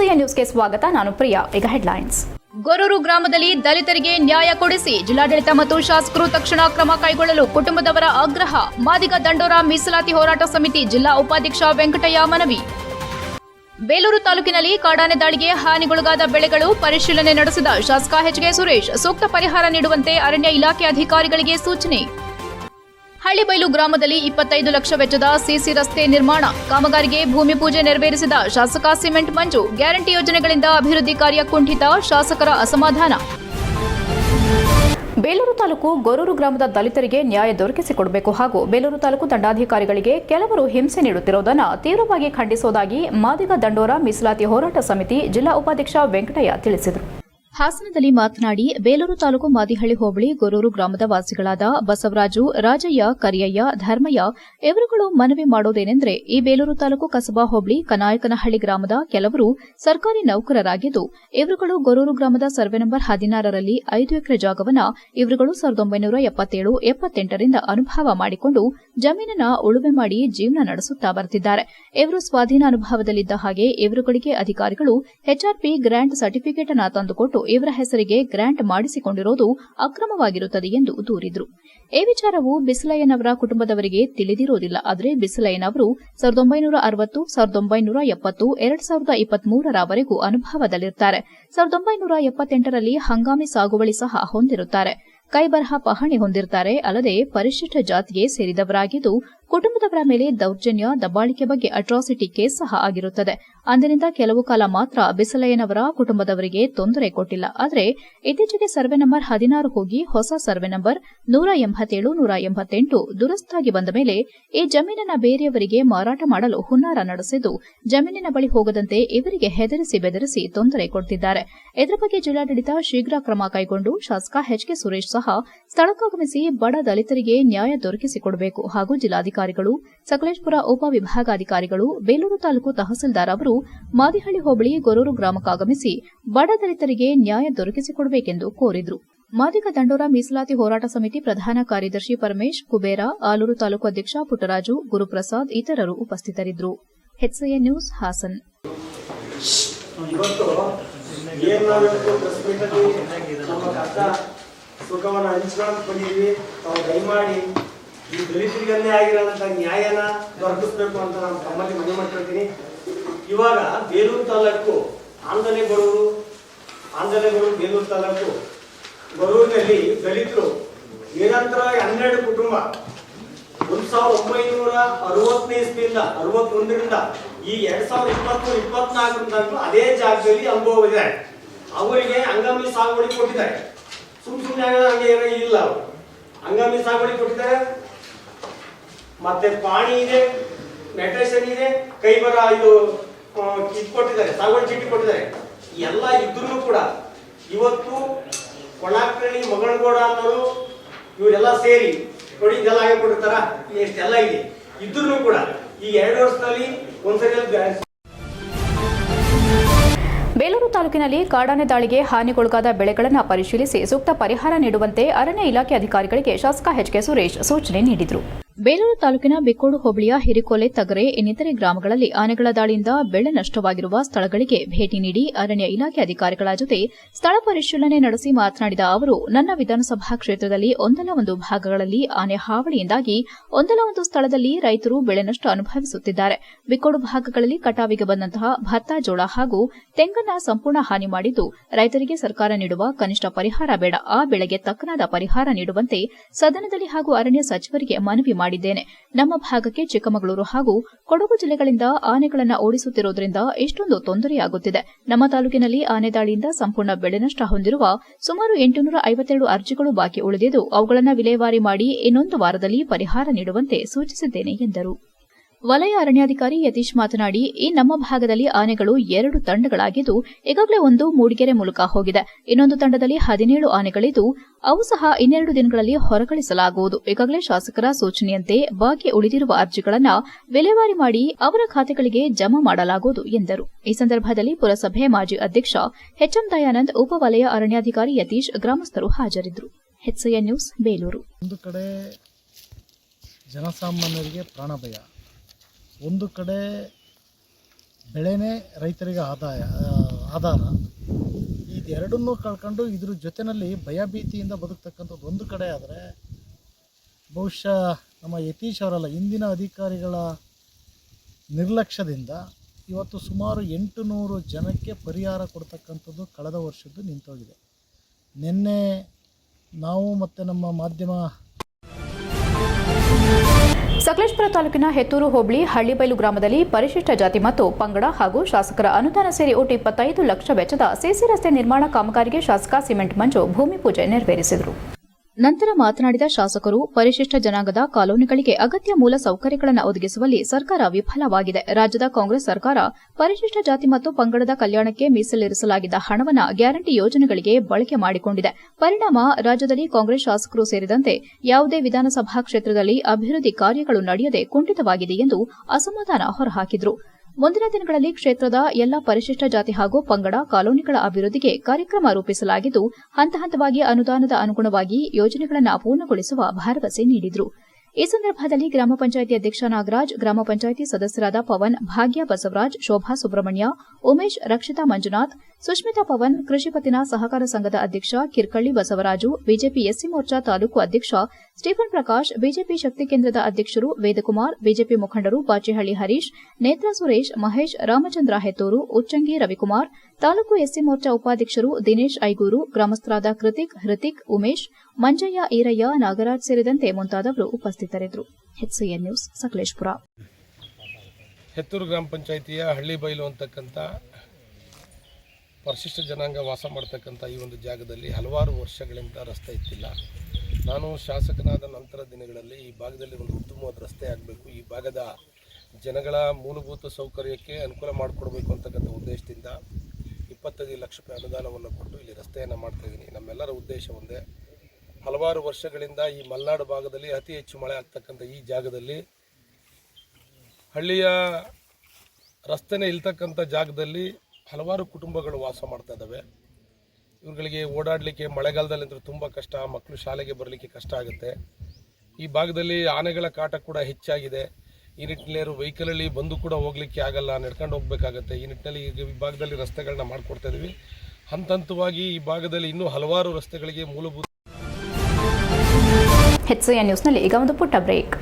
HCA ನ್ಯೂಸ್ಗೆ ಸ್ವಾಗತ. ನಾನು ಪ್ರಿಯಾ. ಈಗ ಹೆಡ್ಲೈನ್ಸ್. ಗೊರೂರು ಗ್ರಾಮದಲ್ಲಿ ದಲಿತರಿಗೆ ನ್ಯಾಯ ಕೊಡಿಸಿ ಜಿಲ್ಲಾಡಳಿತ ಮತ್ತು ಶಾಸಕರು ತಕ್ಷಣ ಕ್ರಮ ಕೈಗೊಳ್ಳಲು ಕುಟುಂಬದವರ ಆಗ್ರಹ. ಮಾದಿಗ ದಂಡೋರ ಮೀಸಲಾತಿ ಹೋರಾಟ ಸಮಿತಿ ಜಿಲ್ಲಾ ಉಪಾಧ್ಯಕ್ಷ ವೆಂಕಟಯ್ಯ ಮನವಿ. ಬೇಲೂರು ತಾಲೂಕಿನಲ್ಲಿ ಕಾಡಾನೆ ದಾಳಿಗೆ ಹಾನಿಗೊಳಗಾದ ಬೆಳೆಗಳು ಪರಿಶೀಲನೆ ನಡೆಸಿದ ಶಾಸಕ ಹೆಚ್ಗೆ ಸುರೇಶ್ ಸೂಕ್ತ ಪರಿಹಾರ ನೀಡುವಂತೆ ಅರಣ್ಯ ಇಲಾಖೆ ಅಧಿಕಾರಿಗಳಿಗೆ ಸೂಚನೆ. ಹಳ್ಳಿಬೈಲು ಗ್ರಾಮದಲ್ಲಿ ಇಪ್ಪತ್ತೈದು ಲಕ್ಷ ವೆಚ್ಚದ ಸಿಸಿ ರಸ್ತೆ ನಿರ್ಮಾಣ. ಕಾಮಗಾರಿಗೆ ಭೂಮಿ ಪೂಜೆ ನೆರವೇರಿಸಿದ ಶಾಸಕ ಸಿಮೆಂಟ್ ಮಂಜು. ಗ್ಯಾರಂಟಿ ಯೋಜನೆಗಳಿಂದ ಅಭಿವೃದ್ಧಿ ಕಾರ್ಯ ಕುಂಠಿತ, ಶಾಸಕರ ಅಸಮಾಧಾನ. ಬೇಲೂರು ತಾಲೂಕು ಗೊರೂರು ಗ್ರಾಮದ ದಲಿತರಿಗೆ ನ್ಯಾಯ ದೊರಕಿಸಿಕೊಡಬೇಕು ಹಾಗೂ ಬೇಲೂರು ತಾಲೂಕು ದಂಡಾಧಿಕಾರಿಗಳಿಗೆ ಕೆಲವರು ಹಿಂಸೆ ನೀಡುತ್ತಿರುವುದನ್ನು ತೀವ್ರವಾಗಿ ಖಂಡಿಸುವುದಾಗಿ ಮಾದಿಗ ದಂಡೋರ ಮೀಸಲಾತಿ ಹೋರಾಟ ಸಮಿತಿ ಜಿಲ್ಲಾ ಉಪಾಧ್ಯಕ್ಷ ವೆಂಕಟಯ್ಯ ತಿಳಿಸಿದರು. ಹಾಸನದಲ್ಲಿ ಮಾತನಾಡಿ ಬೇಲೂರು ತಾಲೂಕು ಮಾದಿಹಳ್ಳಿ ಹೋಬಳಿ ಗೊರೂರು ಗ್ರಾಮದ ವಾಸಿಗಳಾದ ಬಸವರಾಜು, ರಾಜಯ್ಯ, ಕರಿಯಯ್ಯ, ಧರ್ಮಯ್ಯ ಇವರುಗಳು ಮನವಿ ಮಾಡೋದೇನೆಂದರೆ ಈ ಬೇಲೂರು ತಾಲೂಕು ಕಸಬಾ ಹೋಬಳಿ ಕನಾಯಕನಹಳ್ಳಿ ಗ್ರಾಮದ ಕೆಲವರು ಸರ್ಕಾರಿ ನೌಕರರಾಗಿದ್ದು, ಇವರುಗಳು ಗೊರೂರು ಗ್ರಾಮದ ಸರ್ವೆ ನಂಬರ್ ಹದಿನಾರರಲ್ಲಿ ಐದು ಎಕರೆ ಜಾಗವನ್ನು ಇವರುಗಳು ಸಾವಿರದ ಒಂಬೈನೂರ ಎಪ್ಪತ್ತೇಳು, ಎಪ್ಪತ್ತೆಂಟರಿಂದ ಅನುಭವ ಮಾಡಿಕೊಂಡು ಜಮೀನನ್ನ ಉಳುಮೆ ಮಾಡಿ ಜೀವನ ನಡೆಸುತ್ತಾ ಬರುತ್ತಿದ್ದಾರೆ. ಇವರು ಸ್ವಾಧೀನ ಅನುಭವದಲ್ಲಿದ್ದ ಹಾಗೆ ಇವರುಗಳಿಗೆ ಅಧಿಕಾರಿಗಳು ಎಚ್ಆರ್ಪಿ ಗ್ರಾಂಟ್ ಸರ್ಟಿಫಿಕೇಟ್ ಅನ್ನು ತಂದುಕೊಟ್ಟು ಇವರ ಹೆಸರಿಗೆ ಗ್ರಾಂಟ್ ಮಾಡಿಸಿಕೊಂಡಿರೋದು ಅಕ್ರಮವಾಗಿರುತ್ತದೆ ಎಂದು ದೂರಿದ್ರು. ಈ ವಿಚಾರವು ಬಿಸಲಯ್ಯನವರ ಕುಟುಂಬದವರಿಗೆ ತಿಳಿದಿರುವುದಿಲ್ಲ. ಆದರೆ ಬಿಸಲಯ್ಯನವರು ಸಾವಿರದ ಒಂಬೈನೂರ ಅರವತ್ತು, ಸಾವಿರದ ಒಂಬೈನೂರ ಎಪ್ಪತ್ತು, ಎರಡ್ ಸಾವಿರದ ಇಪ್ಪತ್ಮೂರರವರೆಗೂ ಅನುಭವದಲ್ಲಿರುತ್ತಾರೆ ಸಾವಿರದ ಒಂಬೈನೂರ ಎಪ್ಪತ್ತೆಂಟರಲ್ಲಿ ಹಂಗಾಮಿ ಸಾಗುವಳಿ ಸಹ ಹೊಂದಿರುತ್ತಾರೆ. ಕೈಬರಹ ಪಹಣಿ ಹೊಂದಿರುತ್ತಾರೆ ಅಲ್ಲದೆ ಪರಿಶಿಷ್ಟ ಜಾತಿಗೆ ಸೇರಿದವರಾಗಿದ್ದು ಕುಟುಂಬದವರ ಮೇಲೆ ದೌರ್ಜನ್ಯ, ದಬ್ಬಾಳಿಕೆ ಬಗ್ಗೆ ಅಟ್ರಾಸಿಟಿ ಕೇಸ್ ಸಹ ಆಗಿರುತ್ತದೆ. ಅಂದಿನಿಂದ ಕೆಲವು ಕಾಲ ಮಾತ್ರ ಬಿಸಲಯ್ಯನವರ ಕುಟುಂಬದವರಿಗೆ ತೊಂದರೆ ಕೊಟ್ಟಿಲ್ಲ. ಆದರೆ, ಇತ್ತೀಚೆಗೆ ಸರ್ವೆ ನಂಬರ್ ಹದಿನಾರು ಹೋಗಿ ಹೊಸ ಸರ್ವೆ ನಂಬರ್ ನೂರ ಎಂಬತ್ತೇಳು, ನೂರ ಎಂಬತ್ತೆಂಟು ದುರಸ್ತಾಗಿ ಬಂದ ಮೇಲೆ ಈ ಜಮೀನನ್ನ ಬೇರೆಯವರಿಗೆ ಮಾರಾಟ ಮಾಡಲು ಹುನ್ನಾರ ನಡೆಸಿದ್ದು, ಜಮೀನಿನ ಬಳಿ ಹೋಗದಂತೆ ಇವರಿಗೆ ಹೆದರಿಸಿ ಬೆದರಿಸಿ ತೊಂದರೆ ಕೊಡುತ್ತಿದ್ದಾರೆ ಇದರ ಬಗ್ಗೆ ಜಿಲ್ಲಾಡಳಿತ ಶೀಘ್ರ ಕ್ರಮ ಕೈಗೊಂಡು ಶಾಸಕ ಎಚ್ಕೆ ಸುರೇಶ್ ಸಹ ಸ್ಥಳಕ್ಕಾಗಮಿಸಿ ಬಡ ದಲಿತರಿಗೆ ನ್ಯಾಯ ದೊರಕಿಸಿಕೊಡಬೇಕು ಹಾಗೂ ಜಿಲ್ಲಾಧಿಕಾರಿಗಳು ಸಕಲೇಶ್ಪುರ ಉಪವಿಭಾಗಾಧಿಕಾರಿಗಳು ಬೇಲೂರು ತಾಲೂಕು ತಹಸೀಲ್ದಾರ್ ಅವರು ಮಾದಿಹಳ್ಳಿ ಹೋಬಳಿ ಗೊರೂರು ಗ್ರಾಮಕ್ಕಾಗಮಿಸಿ ಬಡ ದಲಿತರಿಗೆ ನ್ಯಾಯ ದೊರಕಿಸಿಕೊಡಬೇಕೆಂದು ಕೋರಿದರು. ಮಾದಿಗ ದಂಡೋರ ಮೀಸಲಾತಿ ಹೋರಾಟ ಸಮಿತಿ ಪ್ರಧಾನ ಕಾರ್ಯದರ್ಶಿ ಪರಮೇಶ್, ಕುಬೇರ, ಆಲೂರು ತಾಲೂಕು ಅಧ್ಯಕ್ಷ ಪುಟ್ಟರಾಜು, ಗುರುಪ್ರಸಾದ್ ಇತರರು ಉಪಸ್ಥಿತರಿದ್ದರು. ನ್ಯೂಸ್, ಹಾಸನ್. ಈ ದಲಿತರಿಗನ್ನೇ ಆಗಿರೋಂಥ ನ್ಯಾಯನ ದೊರಕಿಸ್ಬೇಕು ಅಂತ ನಾನು ತಮ್ಮಲ್ಲಿ ಮನವಿ ಮಾಡ್ಕೊಳ್ತೀನಿ. ಇವಾಗ ಬೇಲೂರು ತಾಲೂಕು ಆಂದನೆ ಗೊರೂರು ಬೇಲೂರು ತಾಲೂಕು ಗೊರೂರಿನಲ್ಲಿ ದಲಿತರು ನಿರಂತರ ಹನ್ನೆರಡು ಕುಟುಂಬ. ಒಂದ್ ಸಾವಿರದ ಒಂಬೈನೂರ ಅರವತ್ತನೇ ಇಸ್ವಿಯಿಂದ ಅರವತ್ತೊಂದರಿಂದ ಈ ಎರಡ್ ಸಾವಿರದ ಇಪ್ಪತ್ಮೂರು ಇಪ್ಪತ್ನಾಲ್ಕರಿಂದಾಗ್ಲೂ ಅದೇ ಜಾಗದಲ್ಲಿ ಅನುಭವ ಇದೆ ಅವರಿಗೆ ಅಂಗಾಮಿ ಸಾಗುವಳಿ ಕೊಟ್ಟಿದ್ದಾರೆ. ಸುಮ್ ಸುಮ್ಮನೆ ಹಂಗೆ ಏನೋ ಇಲ್ಲ ಅವರು. ಅಂಗಾಮಿ ಸಾಗುವಳಿ ಕೊಟ್ಟಿದ್ದಾರೆ. ಮತ್ತೆ ಪಾಣಿ ಇದೆ ಮೆಟ್ರೇಷನ್ ಇದೆ ಕೈಬರ ಇದು ಆ, ಇದು ಕೊಟ್ಟಿದ್ದಾರೆ ಸಾಗುವಳಿ ಚೀಟಿ ಕೊಟ್ಟಿದ್ದಾರೆ. ಎಲ್ಲ ಇದ್ರೂ ಕೂಡ ಇವತ್ತು ಕೊಳಾಕರ್ಣಿ ಮಗಳಗೌಡ ಅನ್ನೋರು ಇವರೆಲ್ಲ ಸೇರಿ ನೋಡಿ ಇದೆಲ್ಲ ಆಗಿ ಇಷ್ಟೆಲ್ಲ ಇದೆ. ಇದ್ರೂ ಕೂಡ ಈ ಎರಡು ವರ್ಷದಲ್ಲಿ ಒಂದ್ಸರಿ ಬೇಲೂರು ತಾಲೂಕಿನಲ್ಲಿ ಕಾಡಾನೆ ದಾಳಿಗೆ ಹಾನಿಗೊಳಗಾದ ಬೆಳೆಗಳನ್ನು ಪರಿಶೀಲಿಸಿ ಸೂಕ್ತ ಪರಿಹಾರ ನೀಡುವಂತೆ ಅರಣ್ಯ ಇಲಾಖೆ ಅಧಿಕಾರಿಗಳಿಗೆ ಶಾಸಕ ಎಚ್ಕೆ ಸುರೇಶ್ ಸೂಚನೆ ನೀಡಿದರು. ಬೇಲೂರು ತಾಲೂಕಿನ ಬಿಕ್ಕೋಡು ಹೋಬಳಿಯ ಹಿರಿಕೊಲೆ ತಗರೆ ಇನ್ನಿತರೆ ಗ್ರಾಮಗಳಲ್ಲಿ ಆನೆಗಳ ದಾಳಿಯಿಂದ ಬೆಳೆ ನಷ್ಟವಾಗಿರುವ ಸ್ಥಳಗಳಿಗೆ ಭೇಟಿ ನೀಡಿ ಅರಣ್ಯ ಇಲಾಖೆ ಅಧಿಕಾರಿಗಳ ಜೊತೆ ಸ್ಥಳ ಪರಿಶೀಲನೆ ನಡೆಸಿ ಮಾತನಾಡಿದ ಅವರು, ನನ್ನ ವಿಧಾನಸಭಾ ಕ್ಷೇತ್ರದಲ್ಲಿ ಒಂದಲ್ಲ ಒಂದು ಭಾಗಗಳಲ್ಲಿ ಆನೆ ಹಾವಳಿಯಿಂದಾಗಿ ಒಂದಲ್ಲ ಒಂದು ಸ್ಥಳದಲ್ಲಿ ರೈತರು ಬೆಳೆ ನಷ್ಟ ಅನುಭವಿಸುತ್ತಿದ್ದಾರೆ. ಬಿಕ್ಕೋಡು ಭಾಗಗಳಲ್ಲಿ ಕಟಾವಿಗೆ ಬಂದಂತಹ ಭತ್ತ, ಜೋಳ ಹಾಗೂ ತೆಂಗನ್ನ ಸಂಪೂರ್ಣ ಹಾನಿ ಮಾಡಿದ್ದು, ರೈತರಿಗೆ ಸರ್ಕಾರ ನೀಡುವ ಕನಿಷ್ಠ ಪರಿಹಾರ ಬೇಡ. ಆ ಬೆಳೆಗೆ ತಕ್ಕನಾದ ಪರಿಹಾರ ನೀಡುವಂತೆ ಸದನದಲ್ಲಿ ಹಾಗೂ ಅರಣ್ಯ ಸಚಿವರಿಗೆ ಮನವಿ ಮಾಡಿದ್ದೇನೆ. ನಮ್ಮ ಭಾಗಕ್ಕೆ ಚಿಕ್ಕಮಗಳೂರು ಹಾಗೂ ಕೊಡಗು ಜಿಲ್ಲೆಗಳಿಂದ ಆನೆಗಳನ್ನು ಓಡಿಸುತ್ತಿರುವುದರಿಂದ ಇಷ್ಟೊಂದು ತೊಂದರೆಯಾಗುತ್ತಿದೆ. ನಮ್ಮ ತಾಲೂಕಿನಲ್ಲಿ ಆನೆ ದಾಳಿಯಿಂದ ಸಂಪೂರ್ಣ ಬೆಳೆ ನಷ್ಟ ಹೊಂದಿರುವ ಸುಮಾರು ಎಂಟುನೂರ ಐವತ್ತೆರಡು ಅರ್ಜಿಗಳು ಬಾಕಿ ಉಳಿದಿದ್ದು, ಅವುಗಳನ್ನು ವಿಲೇವಾರಿ ಮಾಡಿ ಇನ್ನೊಂದು ವಾರದಲ್ಲಿ ಪರಿಹಾರ ನೀಡುವಂತೆ ಸೂಚಿಸಿದ್ದೇನೆ ಎಂದರು. ವಲಯ ಅರಣ್ಯಾಧಿಕಾರಿ ಯತೀಶ್ ಮಾತನಾಡಿ, ಈ ನಮ್ಮ ಭಾಗದಲ್ಲಿ ಆನೆಗಳು ಎರಡು ತಂಡಗಳಾಗಿದ್ದು, ಈಗಾಗಲೇ ಒಂದು ಮೂಡಿಗೆರೆ ಮೂಲಕ ಹೋಗಿದೆ. ಇನ್ನೊಂದು ತಂಡದಲ್ಲಿ ಹದಿನೇಳು ಆನೆಗಳಿದ್ದು, ಅವು ಸಹ ಇನ್ನೆರಡು ದಿನಗಳಲ್ಲಿ ಹೊರಕಳಿಸಲಾಗುವುದು. ಈಗಾಗಲೇ ಶಾಸಕರ ಸೂಚನೆಯಂತೆ ಬಾಕಿ ಉಳಿದಿರುವ ಅರ್ಜಿಗಳನ್ನು ವಿಲೇವಾರಿ ಮಾಡಿ ಅವರ ಖಾತೆಗಳಿಗೆ ಜಮಾ ಮಾಡಲಾಗುವುದು ಎಂದರು. ಈ ಸಂದರ್ಭದಲ್ಲಿ ಪುರಸಭೆ ಮಾಜಿ ಅಧ್ಯಕ್ಷ ಎಚ್ಎಂ ದಯಾನಂದ್, ಉಪವಲಯ ಅರಣ್ಯಾಧಿಕಾರಿ ಯತೀಶ್ ಗ್ರಾಮಸ್ಥರು ಹಾಜರಿದ್ದರು. ನ್ಯೂಸ್, ಬೇಲೂರು. ಒಂದು ಕಡೆ ಜನಸಾಮಾನ್ಯರಿಗೆ ಪ್ರಾಣ ಭಯ ಒಂದು ಕಡೆ ಬೆಳೆನೇ ರೈತರಿಗೆ ಆದಾಯ ಆಧಾರ. ಇದೆರಡನ್ನೂ ಕಳ್ಕೊಂಡು ಇದ್ರ ಜೊತೆಯಲ್ಲಿ ಭಯಭೀತಿಯಿಂದ ಬದುಕ್ತಕ್ಕಂಥದ್ದು ಒಂದು ಕಡೆ ಆದರೆ ಬಹುಶಃ ನಮ್ಮ ಯತೀಶ್ ಅವರಲ್ಲ, ಇಂದಿನ ಅಧಿಕಾರಿಗಳ ನಿರ್ಲಕ್ಷ್ಯದಿಂದ ಇವತ್ತು ಸುಮಾರು ಎಂಟು ನೂರು ಜನಕ್ಕೆ ಪರಿಹಾರ ಕೊಡ್ತಕ್ಕಂಥದ್ದು ಕಳೆದ ವರ್ಷದ್ದು ನಿಂತೋಗಿದೆ. ನಿನ್ನೆ ನಾವು ಮತ್ತು ನಮ್ಮ ಮಾಧ್ಯಮ ಸಕಲೇಶ್ಪುರ ತಾಲೂಕಿನ ಹೆತ್ತೂರು ಹೋಬಳಿ ಹಳ್ಳಿಬೈಲು ಗ್ರಾಮದಲ್ಲಿ ಪರಿಶಿಷ್ಟ ಜಾತಿ ಮತ್ತು ಪಂಗಡ ಹಾಗೂ ಶಾಸಕರ ಅನುದಾನ ಸೇರಿ ಒಟ್ಟು ಇಪ್ಪತ್ತೈದು ಲಕ್ಷ ವೆಚ್ಚದ ಸಿಸಿ ರಸ್ತೆ ನಿರ್ಮಾಣ ಕಾಮಗಾರಿಗೆ ಶಾಸಕ ಸಿಮೆಂಟ್ ಮಂಜು ಭೂಮಿ ಪೂಜೆ ನೆರವೇರಿಸಿದರು. ನಂತರ ಮಾತನಾಡಿದ ಶಾಸಕರು, ಪರಿಶಿಷ್ಟ ಜನಾಂಗದ ಕಾಲೋನಿಗಳಿಗೆ ಅಗತ್ಯ ಮೂಲ ಸೌಕರ್ಯಗಳನ್ನು ಒದಗಿಸುವಲ್ಲಿ ಸರ್ಕಾರ ವಿಫಲವಾಗಿದೆ. ರಾಜ್ಯದ ಕಾಂಗ್ರೆಸ್ ಸರ್ಕಾರ ಪರಿಶಿಷ್ಟ ಜಾತಿ ಮತ್ತು ಪಂಗಡದ ಕಲ್ಯಾಣಕ್ಕೆ ಮೀಸಲಿರಿಸಲಾಗಿದ್ದ ಹಣವನ್ನು ಗ್ಯಾರಂಟಿ ಯೋಜನೆಗಳಿಗೆ ಬಳಕೆ ಮಾಡಿಕೊಂಡಿದೆ. ಪರಿಣಾಮ ರಾಜ್ಯದಲ್ಲಿ ಕಾಂಗ್ರೆಸ್ ಶಾಸಕರು ಸೇರಿದಂತೆ ಯಾವುದೇ ವಿಧಾನಸಭಾ ಕ್ಷೇತ್ರದಲ್ಲಿ ಅಭಿವೃದ್ಧಿ ಕಾರ್ಯಗಳು ನಡೆಯದೆ ಕುಂಠಿತವಾಗಿದೆ ಎಂದು ಅಸಮಾಧಾನ ಹೊರಹಾಕಿದರು. ಮುಂದಿನ ದಿನಗಳಲ್ಲಿ ಕ್ಷೇತ್ರದ ಎಲ್ಲ ಪರಿಶಿಷ್ಟ ಜಾತಿ ಹಾಗೂ ಪಂಗಡ ಕಾಲೋನಿಗಳ ಅಭಿವೃದ್ಧಿಗೆ ಕಾರ್ಯಕ್ರಮ ರೂಪಿಸಲಾಗಿದ್ದು, ಹಂತ ಹಂತವಾಗಿ ಅನುದಾನದ ಅನುಗುಣವಾಗಿ ಯೋಜನೆಗಳನ್ನು ಪೂರ್ಣಗೊಳಿಸುವ ಭರವಸೆ ನೀಡಿದರು. ಈ ಸಂದರ್ಭದಲ್ಲಿ ಗ್ರಾಮ ಪಂಚಾಯಿತಿ ಅಧ್ಯಕ್ಷ ನಾಗರಾಜ್, ಗ್ರಾಮ ಪಂಚಾಯಿತಿ ಸದಸ್ಯರಾದ ಪವನ್, ಭಾಗ್ಯ ಬಸವರಾಜ್, ಶೋಭಾ ಸುಬ್ರಹ್ಮಣ್ಯ, ಉಮೇಶ್, ರಕ್ಷಿತಾ ಮಂಜುನಾಥ್ ಸುಷ್ಮಿತಾ ಪವನ್, ಕೃಷಿ ಪತ್ತಿನ ಸಹಕಾರ ಸಂಘದ ಅಧ್ಯಕ್ಷ ಕಿರ್ಕಳ್ಳಿ ಬಸವರಾಜು, ಬಿಜೆಪಿ ಎಸ್ಸಿ ಮೋರ್ಚಾ ತಾಲೂಕು ಅಧ್ಯಕ್ಷ ಸ್ಟೀಫನ್ ಪ್ರಕಾಶ್, ಬಿಜೆಪಿ ಶಕ್ತಿ ಕೇಂದ್ರದ ಅಧ್ಯಕ್ಷರು ವೇದಕುಮಾರ್, ಬಿಜೆಪಿ ಮುಖಂಡರು ಬಾಚೇಹಳ್ಳಿ ಹರೀಶ್, ನೇತ್ರಾ ಸುರೇಶ್, ಮಹೇಶ್, ರಾಮಚಂದ್ರ ಹೆತ್ತೂರು, ಉಚ್ಚಂಗಿ ರವಿಕುಮಾರ್, ತಾಲೂಕು ಎಸ್ಸಿ ಮೋರ್ಚಾ ಉಪಾಧ್ಯಕ್ಷರು ದಿನೇಶ್ ಐಗೂರು, ಗ್ರಾಮಸ್ಥರಾದ ಕೃತಿಕ್, ಹೃತಿಕ್, ಉಮೇಶ್, ಮಂಜಯ್ಯ ಈರಯ್ಯ, ನಾಗರಾಜ್ ಸೇರಿದಂತೆ ಮುಂತಾದವರು ಉಪಸ್ಥಿತರಿದ್ದರು. ನ್ಯೂಸ್, ಸಕಲೇಶ್ಪುರ. ಹೆತ್ತೂರು ಗ್ರಾಮ ಪಂಚಾಯಿತಿಯ ಹಳ್ಳಿ ಬೈಲು ಅಂತಕ್ಕಂಥ ಪರಿಶಿಷ್ಟ ಜನಾಂಗ ವಾಸ ಮಾಡ್ತಕ್ಕಂಥ ಈ ಒಂದು ಜಾಗದಲ್ಲಿ ಹಲವಾರು ವರ್ಷಗಳಿಂದ ರಸ್ತೆ ಇತ್ತಿಲ್ಲ. ನಾನು ಶಾಸಕನಾದ ನಂತರ ದಿನಗಳಲ್ಲಿ ಈ ಭಾಗದಲ್ಲಿ ಒಂದು ಉತ್ತಮವಾದ ರಸ್ತೆ ಆಗಬೇಕು. ಈ ಭಾಗದ ಜನಗಳ ಮೂಲಭೂತ ಸೌಕರ್ಯಕ್ಕೆ ಅನುಕೂಲ ಮಾಡಿಕೊಡ್ಬೇಕು ಅಂತಕ್ಕಂಥ ಉದ್ದೇಶದಿಂದ ಇಪ್ಪತ್ತೈದು ಲಕ್ಷ ರೂಪಾಯಿ ಅನುದಾನವನ್ನು ಕೊಟ್ಟು ಇಲ್ಲಿ ರಸ್ತೆಯನ್ನು ಮಾಡ್ತಾಯಿದ್ದೀನಿ ನಮ್ಮೆಲ್ಲರ ಉದ್ದೇಶ ಒಂದೇ. ಹಲವಾರು ವರ್ಷಗಳಿಂದ ಈ ಮಲೆನಾಡು ಭಾಗದಲ್ಲಿ ಅತಿ ಹೆಚ್ಚು ಮಳೆ ಆಗ್ತಕ್ಕಂಥ ಈ ಜಾಗದಲ್ಲಿ ಹಳ್ಳಿಯ ರಸ್ತೆನೇ ಇಲ್ತಕ್ಕಂಥ ಜಾಗದಲ್ಲಿ ಹಲವಾರು ಕುಟುಂಬಗಳು ವಾಸ ಮಾಡ್ತಾ ಇದ್ದಾವೆ. ಇವುಗಳಿಗೆ ಓಡಾಡಲಿಕ್ಕೆ ಮಳೆಗಾಲದಲ್ಲಿ ಅಂದರೆ ತುಂಬ ಕಷ್ಟ ಮಕ್ಕಳು ಶಾಲೆಗೆ ಬರಲಿಕ್ಕೆ ಕಷ್ಟ ಆಗುತ್ತೆ. ಈ ಭಾಗದಲ್ಲಿ ಆನೆಗಳ ಕಾಟ ಕೂಡ ಹೆಚ್ಚಾಗಿದೆ. ಈ ನಿಟ್ಟಿನಲ್ಲಿ ವೆಹಿಕಲಲ್ಲಿ ಬಂದು ಕೂಡ ಹೋಗ್ಲಿಕ್ಕೆ ಆಗಲ್ಲ, ನಡ್ಕೊಂಡು ಹೋಗ್ಬೇಕಾಗತ್ತೆ. ಈ ನಿಟ್ಟಿನಲ್ಲಿ ಈಗ ಈ ಭಾಗದಲ್ಲಿ ರಸ್ತೆಗಳನ್ನ ಮಾಡಿಕೊಡ್ತಾ ಇದ್ದೀವಿ. ಹಂತ ಹಂತವಾಗಿ ಈ ಭಾಗದಲ್ಲಿ ಇನ್ನೂ ಹಲವಾರು ರಸ್ತೆಗಳಿಗೆ ಮೂಲಭೂತ ಹೆಚ್ಚು ನ್ಯೂಸ್ನಲ್ಲಿ ಈಗ ಒಂದು ಪುಟ್ಟ ಬ್ರೇಕ್.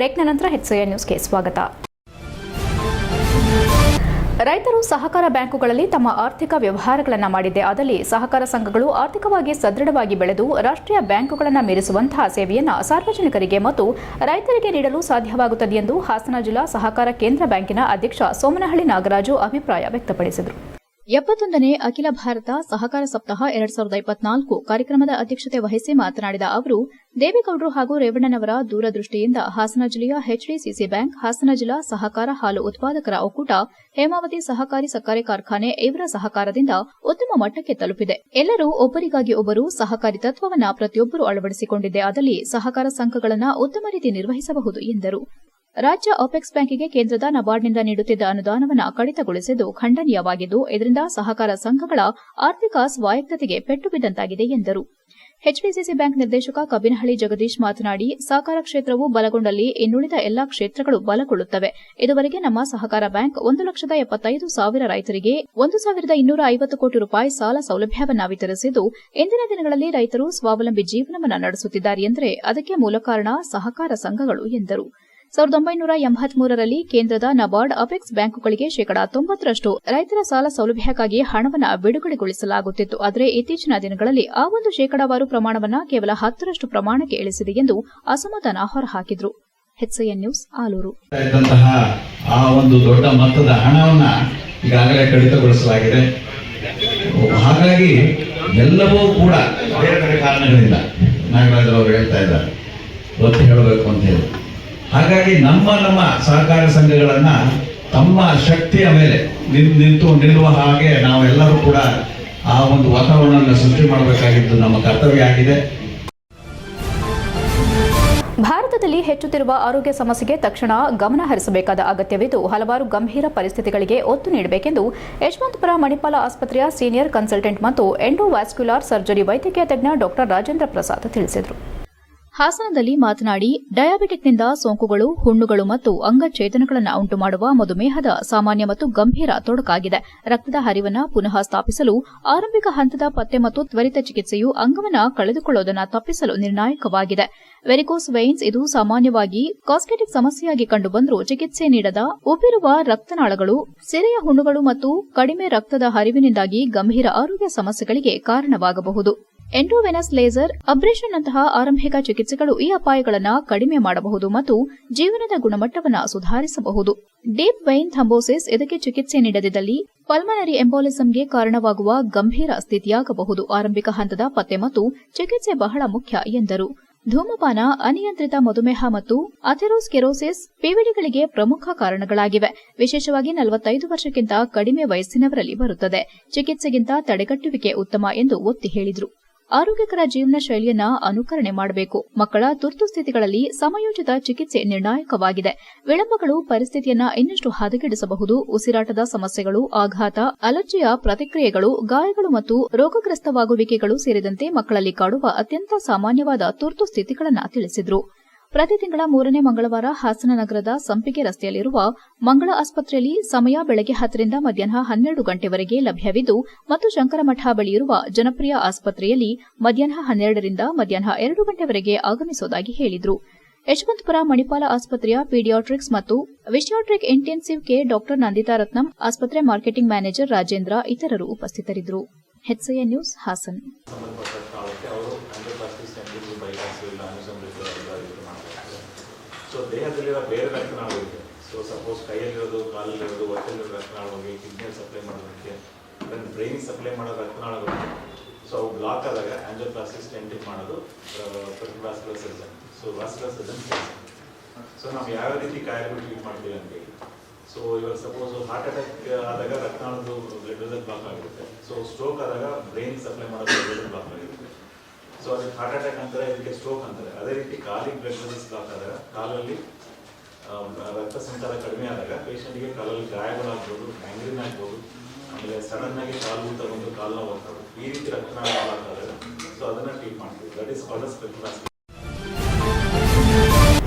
ಬ್ರೇಕ್ನ ನಂತರ ಎಚ್ಸಿಎನ್ ನ್ಯೂಸ್ಗೆ ಸ್ವಾಗತ. ರೈತರು ಸಹಕಾರ ಬ್ಯಾಂಕುಗಳಲ್ಲಿ ತಮ್ಮ ಆರ್ಥಿಕ ವ್ಯವಹಾರಗಳನ್ನು ಮಾಡಿದ್ದೇ. ಆದಲ್ಲಿ ಸಹಕಾರ ಸಂಘಗಳು ಆರ್ಥಿಕವಾಗಿ ಸದೃಢವಾಗಿ ಬೆಳೆದು ರಾಷ್ಟ್ರೀಯ ಬ್ಯಾಂಕುಗಳನ್ನು ಮೀರಿಸುವಂತಹ ಸೇವೆಯನ್ನು ಸಾರ್ವಜನಿಕರಿಗೆ ಮತ್ತು ರೈತರಿಗೆ ನೀಡಲು ಸಾಧ್ಯವಾಗುತ್ತದೆ ಎಂದು ಹಾಸನ ಜಿಲ್ಲಾ ಸಹಕಾರ ಕೇಂದ್ರ ಬ್ಯಾಂಕಿನ ಅಧ್ಯಕ್ಷ ಸೋಮನಹಳ್ಳಿ ನಾಗರಾಜು ಅಭಿಪ್ರಾಯ ವ್ಯಕ್ತಪಡಿಸಿದರು. ಎಪ್ಪತ್ತೊಂದನೇ ಅಖಿಲ ಭಾರತ ಸಹಕಾರ ಸಪ್ತಾಹ ಎರಡ್ ಸಾವಿರದ ಇಪ್ಪತ್ನಾಲ್ಕು ಕಾರ್ಯಕ್ರಮದ ಅಧ್ಯಕ್ಷತೆ ವಹಿಸಿ ಮಾತನಾಡಿದ ಅವರು, ದೇವೇಗೌಡರು ಹಾಗೂ ರೇವಣ್ಣನವರ ದೂರದೃಷ್ಟಿಯಿಂದ ಹಾಸನ ಜಿಲ್ಲೆಯ ಎಚ್ಡಿಸಿಸಿ ಬ್ಯಾಂಕ್, ಹಾಸನ ಜಿಲ್ಲಾ ಸಹಕಾರ ಹಾಲು ಉತ್ಪಾದಕರ ಒಕ್ಕೂಟ, ಹೇಮಾವತಿ ಸಹಕಾರಿ ಸಕ್ಕರೆ ಕಾರ್ಖಾನೆ ಇವರ ಸಹಕಾರದಿಂದ ಉತ್ತಮ ಮಟ್ಟಕ್ಕೆ ತಲುಪಿದೆ. ಎಲ್ಲರೂ ಒಬ್ಬರಿಗಾಗಿ ಒಬ್ಬರು ಸಹಕಾರಿ ತತ್ವವನ್ನ ಪ್ರತಿಯೊಬ್ಬರು ಅಳವಡಿಸಿಕೊಂಡಿದ್ದೇ ಆದಲ್ಲಿ ಸಹಕಾರ ಸಂಘಗಳನ್ನು ಉತ್ತಮ ರೀತಿ ನಿರ್ವಹಿಸಬಹುದು ಎಂದರು. ರಾಜ್ಯ ಅಪೆಕ್ಸ್ ಬ್ಯಾಂಕಿಗೆ ಕೇಂದ್ರದ ನಬಾರ್ಡ್ನಿಂದ ನೀಡುತ್ತಿದ್ದ ಅನುದಾನವನ್ನು ಕಡಿತಗೊಳಿಸಿದ್ದು ಖಂಡನೀಯವಾಗಿದ್ದು, ಇದರಿಂದ ಸಹಕಾರ ಸಂಘಗಳ ಆರ್ಥಿಕ ಸ್ವಾಯತ್ತತೆಗೆ ಪೆಟ್ಟು ಬಿದ್ದಂತಾಗಿದೆ ಎಂದರು. ಎಚ್ಡಿಸಿಸಿ ಬ್ಯಾಂಕ್ ನಿರ್ದೇಶಕ ಕಬಿನಹಳ್ಳಿ ಜಗದೀಶ್ ಮಾತನಾಡಿ, ಸಹಕಾರ ಕ್ಷೇತ್ರವು ಬಲಗೊಂಡಲ್ಲಿ ಇನ್ನುಳಿದ ಎಲ್ಲಾ ಕ್ಷೇತ್ರಗಳು ಬಲಗೊಳ್ಳುತ್ತವೆ. ಇದುವರೆಗೆ ನಮ್ಮ ಸಹಕಾರ ಬ್ಯಾಂಕ್ ಒಂದು ಲಕ್ಷದ ಎಪ್ಪತ್ತೈದು ಸಾವಿರ ರೈತರಿಗೆ ಒಂದು ಸಾವಿರದ ಇನ್ನೂರ ಐವತ್ತು ಕೋಟಿ ರೂಪಾಯಿ ಸಾಲ ಸೌಲಭ್ಯವನ್ನು ವಿತರಿಸಿದ್ದು, ಇಂದಿನ ದಿನಗಳಲ್ಲಿ ರೈತರು ಸ್ವಾವಲಂಬಿ ಜೀವನವನ್ನು ನಡೆಸುತ್ತಿದ್ದಾರೆ ಎಂದರೆ ಅದಕ್ಕೆ ಮೂಲ ಕಾರಣ ಸಹಕಾರ ಸಂಘಗಳು ಎಂದರು. ಸಾವಿರದ ಒಂಬೈನೂರ ಎಂಬತ್ಮೂರರಲ್ಲಿ ಕೇಂದ್ರದ ನಬಾರ್ಡ್ ಅಪೆಕ್ಸ್ ಬ್ಯಾಂಕುಗಳಿಗೆ ಶೇಕಡಾ ತೊಂಬತ್ತರಷ್ಟು ರೈತರ ಸಾಲ ಸೌಲಭ್ಯಕ್ಕಾಗಿ ಹಣವನ್ನು ಬಿಡುಗಡೆಗೊಳಿಸಲಾಗುತ್ತಿತ್ತು. ಆದರೆ ಇತ್ತೀಚಿನ ದಿನಗಳಲ್ಲಿ ಆ ಒಂದು ಶೇಕಡಾವಾರು ಪ್ರಮಾಣವನ್ನು ಕೇವಲ ಹತ್ತರಷ್ಟು ಪ್ರಮಾಣಕ್ಕೆ ಇಳಿಸಿದೆ ಎಂದು ಅಸಮಾಧಾನ ಹೊರಹಾಕಿದರು. ನ್ಯೂಸ್, ಆಲೂರು. ಆ ಒಂದು ದೊಡ್ಡ ಮೊತ್ತದ ಹಣವನ್ನ ಈಗಾಗಲೇ ಕಡಿತಗೊಳಿಸಲಾಗಿದೆ. ಹಾಗಾಗಿ ಎಲ್ಲವೂ ಕೂಡ ಬೇರೆ ಬೇರೆ ಕಾರಣಗಳಿಂದ ಅವರು ಹೇಳ್ತಾ ಇದ್ದಾರೆ. ಹೇಳಬೇಕು ಅಂತ ಹೇಳಿ. ಹಾಗಾಗಿ ನಮ್ಮ ನಮ್ಮ ಸಹಕಾರ ಸಂಘಗಳನ್ನ ತಮ್ಮ ಶಕ್ತಿಯ ಮೇಲೆ ನಿಂತು ನಿಲ್ಲುವ ಹಾಗೆ ನಾವೆಲ್ಲರೂ ಕೂಡ ಆ ಒಂದು ವಾತಾವರಣವನ್ನು ಸೃಷ್ಟಿ ಮಾಡಬೇಕಾಗಿದ್ದು ನಮ್ಮ ಕರ್ತವ್ಯ ಆಗಿದೆ. ಭಾರತದಲ್ಲಿ ಹೆಚ್ಚುತ್ತಿರುವ ಆರೋಗ್ಯ ಸಮಸ್ಯೆಗೆ ತಕ್ಷಣ ಗಮನ ಹರಿಸಬೇಕಾದ ಅಗತ್ಯವಿದ್ದು ಹಲವಾರು ಗಂಭೀರ ಪರಿಸ್ಥಿತಿಗಳಿಗೆ ಒತ್ತು ನೀಡಬೇಕೆಂದು ಯಶವಂತಪುರ ಮಣಿಪಾಲ ಆಸ್ಪತ್ರೆಯ ಸೀನಿಯರ್ ಕನ್ಸಲ್ಟೆಂಟ್ ಮತ್ತು ಎಂಡೋವ್ಯಾಸ್ಕ್ಯುಲಾರ್ ಸರ್ಜರಿ ವೈದ್ಯಕೀಯ ತಜ್ಞ ಡಾಕ್ಟರ್ ರಾಜೇಂದ್ರ ಪ್ರಸಾದ್ ತಿಳಿಸಿದರು. ಹಾಸನದಲ್ಲಿ ಮಾತನಾಡಿ, ಡಯಾಬಿಟಿಕ್ನಿಂದ ಸೋಂಕುಗಳು, ಹುಣ್ಣುಗಳು ಮತ್ತು ಅಂಗಚೇತನಗಳನ್ನು ಉಂಟುಮಾಡುವ ಮಧುಮೇಹದ ಸಾಮಾನ್ಯ ಮತ್ತು ಗಂಭೀರ ತೊಡಕಾಗಿದೆ. ರಕ್ತದ ಹರಿವನ್ನು ಪುನಃ ಸ್ಥಾಪಿಸಲು, ಆರಂಭಿಕ ಹಂತದ ಪತ್ತೆ ಮತ್ತು ತ್ವರಿತ ಚಿಕಿತ್ಸೆಯು ಅಂಗವನ್ನು ಕಳೆದುಕೊಳ್ಳುವುದನ್ನು ತಪ್ಪಿಸಲು ನಿರ್ಣಾಯಕವಾಗಿದೆ. ವೆರಿಕೋಸ್ ವೈನ್ಸ್ ಇದು ಸಾಮಾನ್ಯವಾಗಿ ಕಾಸ್ಮೆಟಿಕ್ ಸಮಸ್ಯೆಯಾಗಿ ಕಂಡುಬಂದರೂ ಚಿಕಿತ್ಸೆ ನೀಡದ ಉಬ್ಬಿರುವ ರಕ್ತನಾಳಗಳು, ಸಿರೆಯ ಹುಣ್ಣುಗಳು ಮತ್ತು ಕಡಿಮೆ ರಕ್ತದ ಹರಿವಿನಿಂದಾಗಿ ಗಂಭೀರ ಆರೋಗ್ಯ ಸಮಸ್ಯೆಗಳಿಗೆ ಕಾರಣವಾಗಬಹುದು. ಎಂಡೋವೆನಸ್ ಲೇಸರ್ ಅಬ್ರೇಷನ್ ನಂತಹ ಆರಂಭಿಕ ಚಿಕಿತ್ಸೆಗಳು ಈ ಅಪಾಯಗಳನ್ನು ಕಡಿಮೆ ಮಾಡಬಹುದು ಮತ್ತು ಜೀವನದ ಗುಣಮಟ್ಟವನ್ನು ಸುಧಾರಿಸಬಹುದು. ಡೀಪ್ ವೈನ್ ಥಂಬೋಸಿಸ್ ಇದಕ್ಕೆ ಚಿಕಿತ್ಸೆ ನೀಡದಿದ್ದಲ್ಲಿ ಪಲ್ಮನರಿ ಎಂಬೋಲಿಸಂಗೆ ಕಾರಣವಾಗುವ ಗಂಭೀರ ಸ್ಥಿತಿಯಾಗಬಹುದು. ಆರಂಭಿಕ ಹಂತದ ಪತ್ತೆ ಮತ್ತು ಚಿಕಿತ್ಸೆ ಬಹಳ ಮುಖ್ಯ ಎಂದರು. ಧೂಮಪಾನ, ಅನಿಯಂತ್ರಿತ ಮಧುಮೇಹ ಮತ್ತು ಅಥೆರೋಸ್ಕೆರೋಸಿಸ್ ಪಿವಿಡಿಗಳಿಗೆ ಪ್ರಮುಖ ಕಾರಣಗಳಾಗಿವೆ. ವಿಶೇಷವಾಗಿ ನಲವತ್ತೈದು ವರ್ಷಕ್ಕಿಂತ ಕಡಿಮೆ ವಯಸ್ಸಿನವರಲ್ಲಿ ಬರುತ್ತದೆ. ಚಿಕಿತ್ಸೆಗಿಂತ ತಡೆಗಟ್ಟುವಿಕೆ ಉತ್ತಮ ಎಂದು ಒತ್ತಿ ಹೇಳಿದರು. ಆರೋಗ್ಯಕರ ಜೀವನ ಶೈಲಿಯನ್ನ ಅನುಕರಣೆ ಮಾಡಬೇಕು. ಮಕ್ಕಳ ತುರ್ತು ಸ್ಥಿತಿಗಳಲ್ಲಿ ಸಮಯೋಚಿತ ಚಿಕಿತ್ಸೆ ನಿರ್ಣಾಯಕವಾಗಿದೆ. ವಿಳಂಬಗಳು ಪರಿಸ್ಥಿತಿಯನ್ನ ಇನ್ನಷ್ಟು ಹದಗೆಡಿಸಬಹುದು. ಉಸಿರಾಟದ ಸಮಸ್ಯೆಗಳು, ಆಘಾತ, ಅಲರ್ಜಿಯ ಪ್ರತಿಕ್ರಿಯೆಗಳು, ಗಾಯಗಳು ಮತ್ತು ರೋಗಗ್ರಸ್ತವಾಗುವಿಕೆಗಳು ಸೇರಿದಂತೆ ಮಕ್ಕಳಲ್ಲಿ ಕಾಡುವ ಅತ್ಯಂತ ಸಾಮಾನ್ಯವಾದ ತುರ್ತು ಸ್ಥಿತಿಗಳನ್ನು ತಿಳಿಸಿದರು. ಪ್ರತಿ ತಿಂಗಳ ಮೂರನೇ ಮಂಗಳವಾರ ಹಾಸನ ನಗರದ ಸಂಪಿಗೆ ರಸ್ತೆಯಲ್ಲಿರುವ ಮಂಗಳ ಆಸ್ಪತ್ರೆಯಲ್ಲಿ ಸಮಯ ಬೆಳಗ್ಗೆ ಹತ್ತರಿಂದ ಮಧ್ಯಾಹ್ನ ಹನ್ನೆರಡು ಗಂಟೆವರೆಗೆ ಲಭ್ಯವಿದ್ದು, ಮತ್ತು ಶಂಕರಮಠ ಬಳಿಯಿರುವ ಜನಪ್ರಿಯ ಆಸ್ಪತ್ರೆಯಲ್ಲಿ ಮಧ್ಯಾಹ್ನ ಹನ್ನೆರಡರಿಂದ ಮಧ್ಯಾಹ್ನ ಎರಡು ಗಂಟೆವರೆಗೆ ಆಗಮಿಸುವುದಾಗಿ ಹೇಳಿದರು. ಯಶವಂತಪುರ ಮಣಿಪಾಲ ಆಸ್ಪತ್ರೆಯ ಪೀಡಿಯಾಟ್ರಿಕ್ಸ್ ಮತ್ತು ವಿಶಿಯಾಟ್ರಿಕ್ intensive care doctor Nandita Ratnam, ಆಸ್ಪತ್ರೆ ಮಾರ್ಕೆಟಿಂಗ್ ಮ್ಯಾನೇಜರ್ ರಾಜೇಂದ್ರ ಇತರರು ಉಪಸ್ಥಿತರಿದ್ದರು ಹೆಚ್ಐಎ ನ್ಯೂಸ್ ಹಾಸನ್ ಸಂಬಂಧಪಟ್ಟ ಸ್ಥಳಕ್ಕೆ ಅವರು ಆಂಜಿಯೋಪ್ಲಾಸ್ಟಿಕ್ ಸೆಂಟ್ರಿಗೆ ಬೈಪಾಸ್ ಇಲ್ಲ ಅನುಸಂಧಿಸಿದ ಇದು ಮಾಡಬೇಕು ಸೊ ದೇಹದಲ್ಲಿರೋ ಬೇರೆ ರಕ್ತನಾಳಗಳಿದೆ. ಸೊ ಸಪೋಸ್ ಕೈಯಲ್ಲಿರೋದು, ಕಾಲಲ್ಲಿರೋದು ಹೊಟ್ಟೆಲಿರೋ ರಕ್ತನಾಳಗಳಿಗೆ ಕಿಡ್ನಿ ಸಪ್ಲೈ ಮಾಡೋದಕ್ಕೆ ಬ್ರೈನ್ ಸಪ್ಲೈ ಮಾಡೋ ರಕ್ತನಾಳಗಳು. ಸೊ ಅವು ಬ್ಲಾಕ್ ಆದಾಗ ಆಂಜಿಯೋಪ್ಲಾಸ್ಟಿಕ್ ಸ್ಟೆಂಟಿಂಗ್ ಮಾಡೋದು vascular surgeon so vascular surgeon so ನಾವು ಯಾವ ರೀತಿ ಕಾಯಿಲೆಗಳು ಟ್ರೀಟ್ ಮಾಡ್ತೀವಿ ಅಂತೇಳಿ ಸೊ ಇವಾಗ ಸಪೋಸ್ ಹಾರ್ಟ್ ಅಟ್ಯಾಕ್ ಆದಾಗ ರಕ್ತನಾಳದ್ದು ಬ್ಲಡ್ ಬ್ಲಾಕ್ ಆಗಿರುತ್ತೆ. ಸೊ ಸ್ಟ್ರೋಕ್ ಆದಾಗ ಬ್ರೈನ್ ಸಪ್ಲೈ ಮಾಡೋದು ಬ್ಲಾಕ್ ಆಗಿರುತ್ತೆ. ಸೊ ಅದಕ್ಕೆ ಹಾರ್ಟ್ ಅಟ್ಯಾಕ್ ಅಂತಾರೆ, ಇದಕ್ಕೆ ಸ್ಟ್ರೋಕ್ ಅಂತಾರೆ. ಅದೇ ರೀತಿ ಕಾಲಿಗೆ ಬ್ಲಡ್ ವೆಸಲ್ಸ್ ಬ್ಲಾಕ್ ಆದಾಗ, ಕಾಲಲ್ಲಿ ರಕ್ತ ಸಂಚಾರ ಕಡಿಮೆ ಆದಾಗ ಪೇಷಂಟ್ಗೆ ಕಾಲಲ್ಲಿ ಗಾಯಗಳಾಗ್ಬೋದು ಗ್ಯಾಂಗ್ರೀನ್ ಆಗ್ಬೋದು, ಆಮೇಲೆ ಸಡನ್ ಆಗಿ ಕಾಲು ಊತ ಬಂದು ಕಾಲು ನೋವು ಈ ರೀತಿ ರಕ್ತನಾಳ ಆದಾಗ ಸೊ ಅದನ್ನ ಟ್ರೀಟ್ ಮಾಡ್ತೀವಿ. ದಟ್ ಈಸ್ ಕಾಲ್ಡ್ ಸ್ಪೆಕ್ಯುಲಾಸ್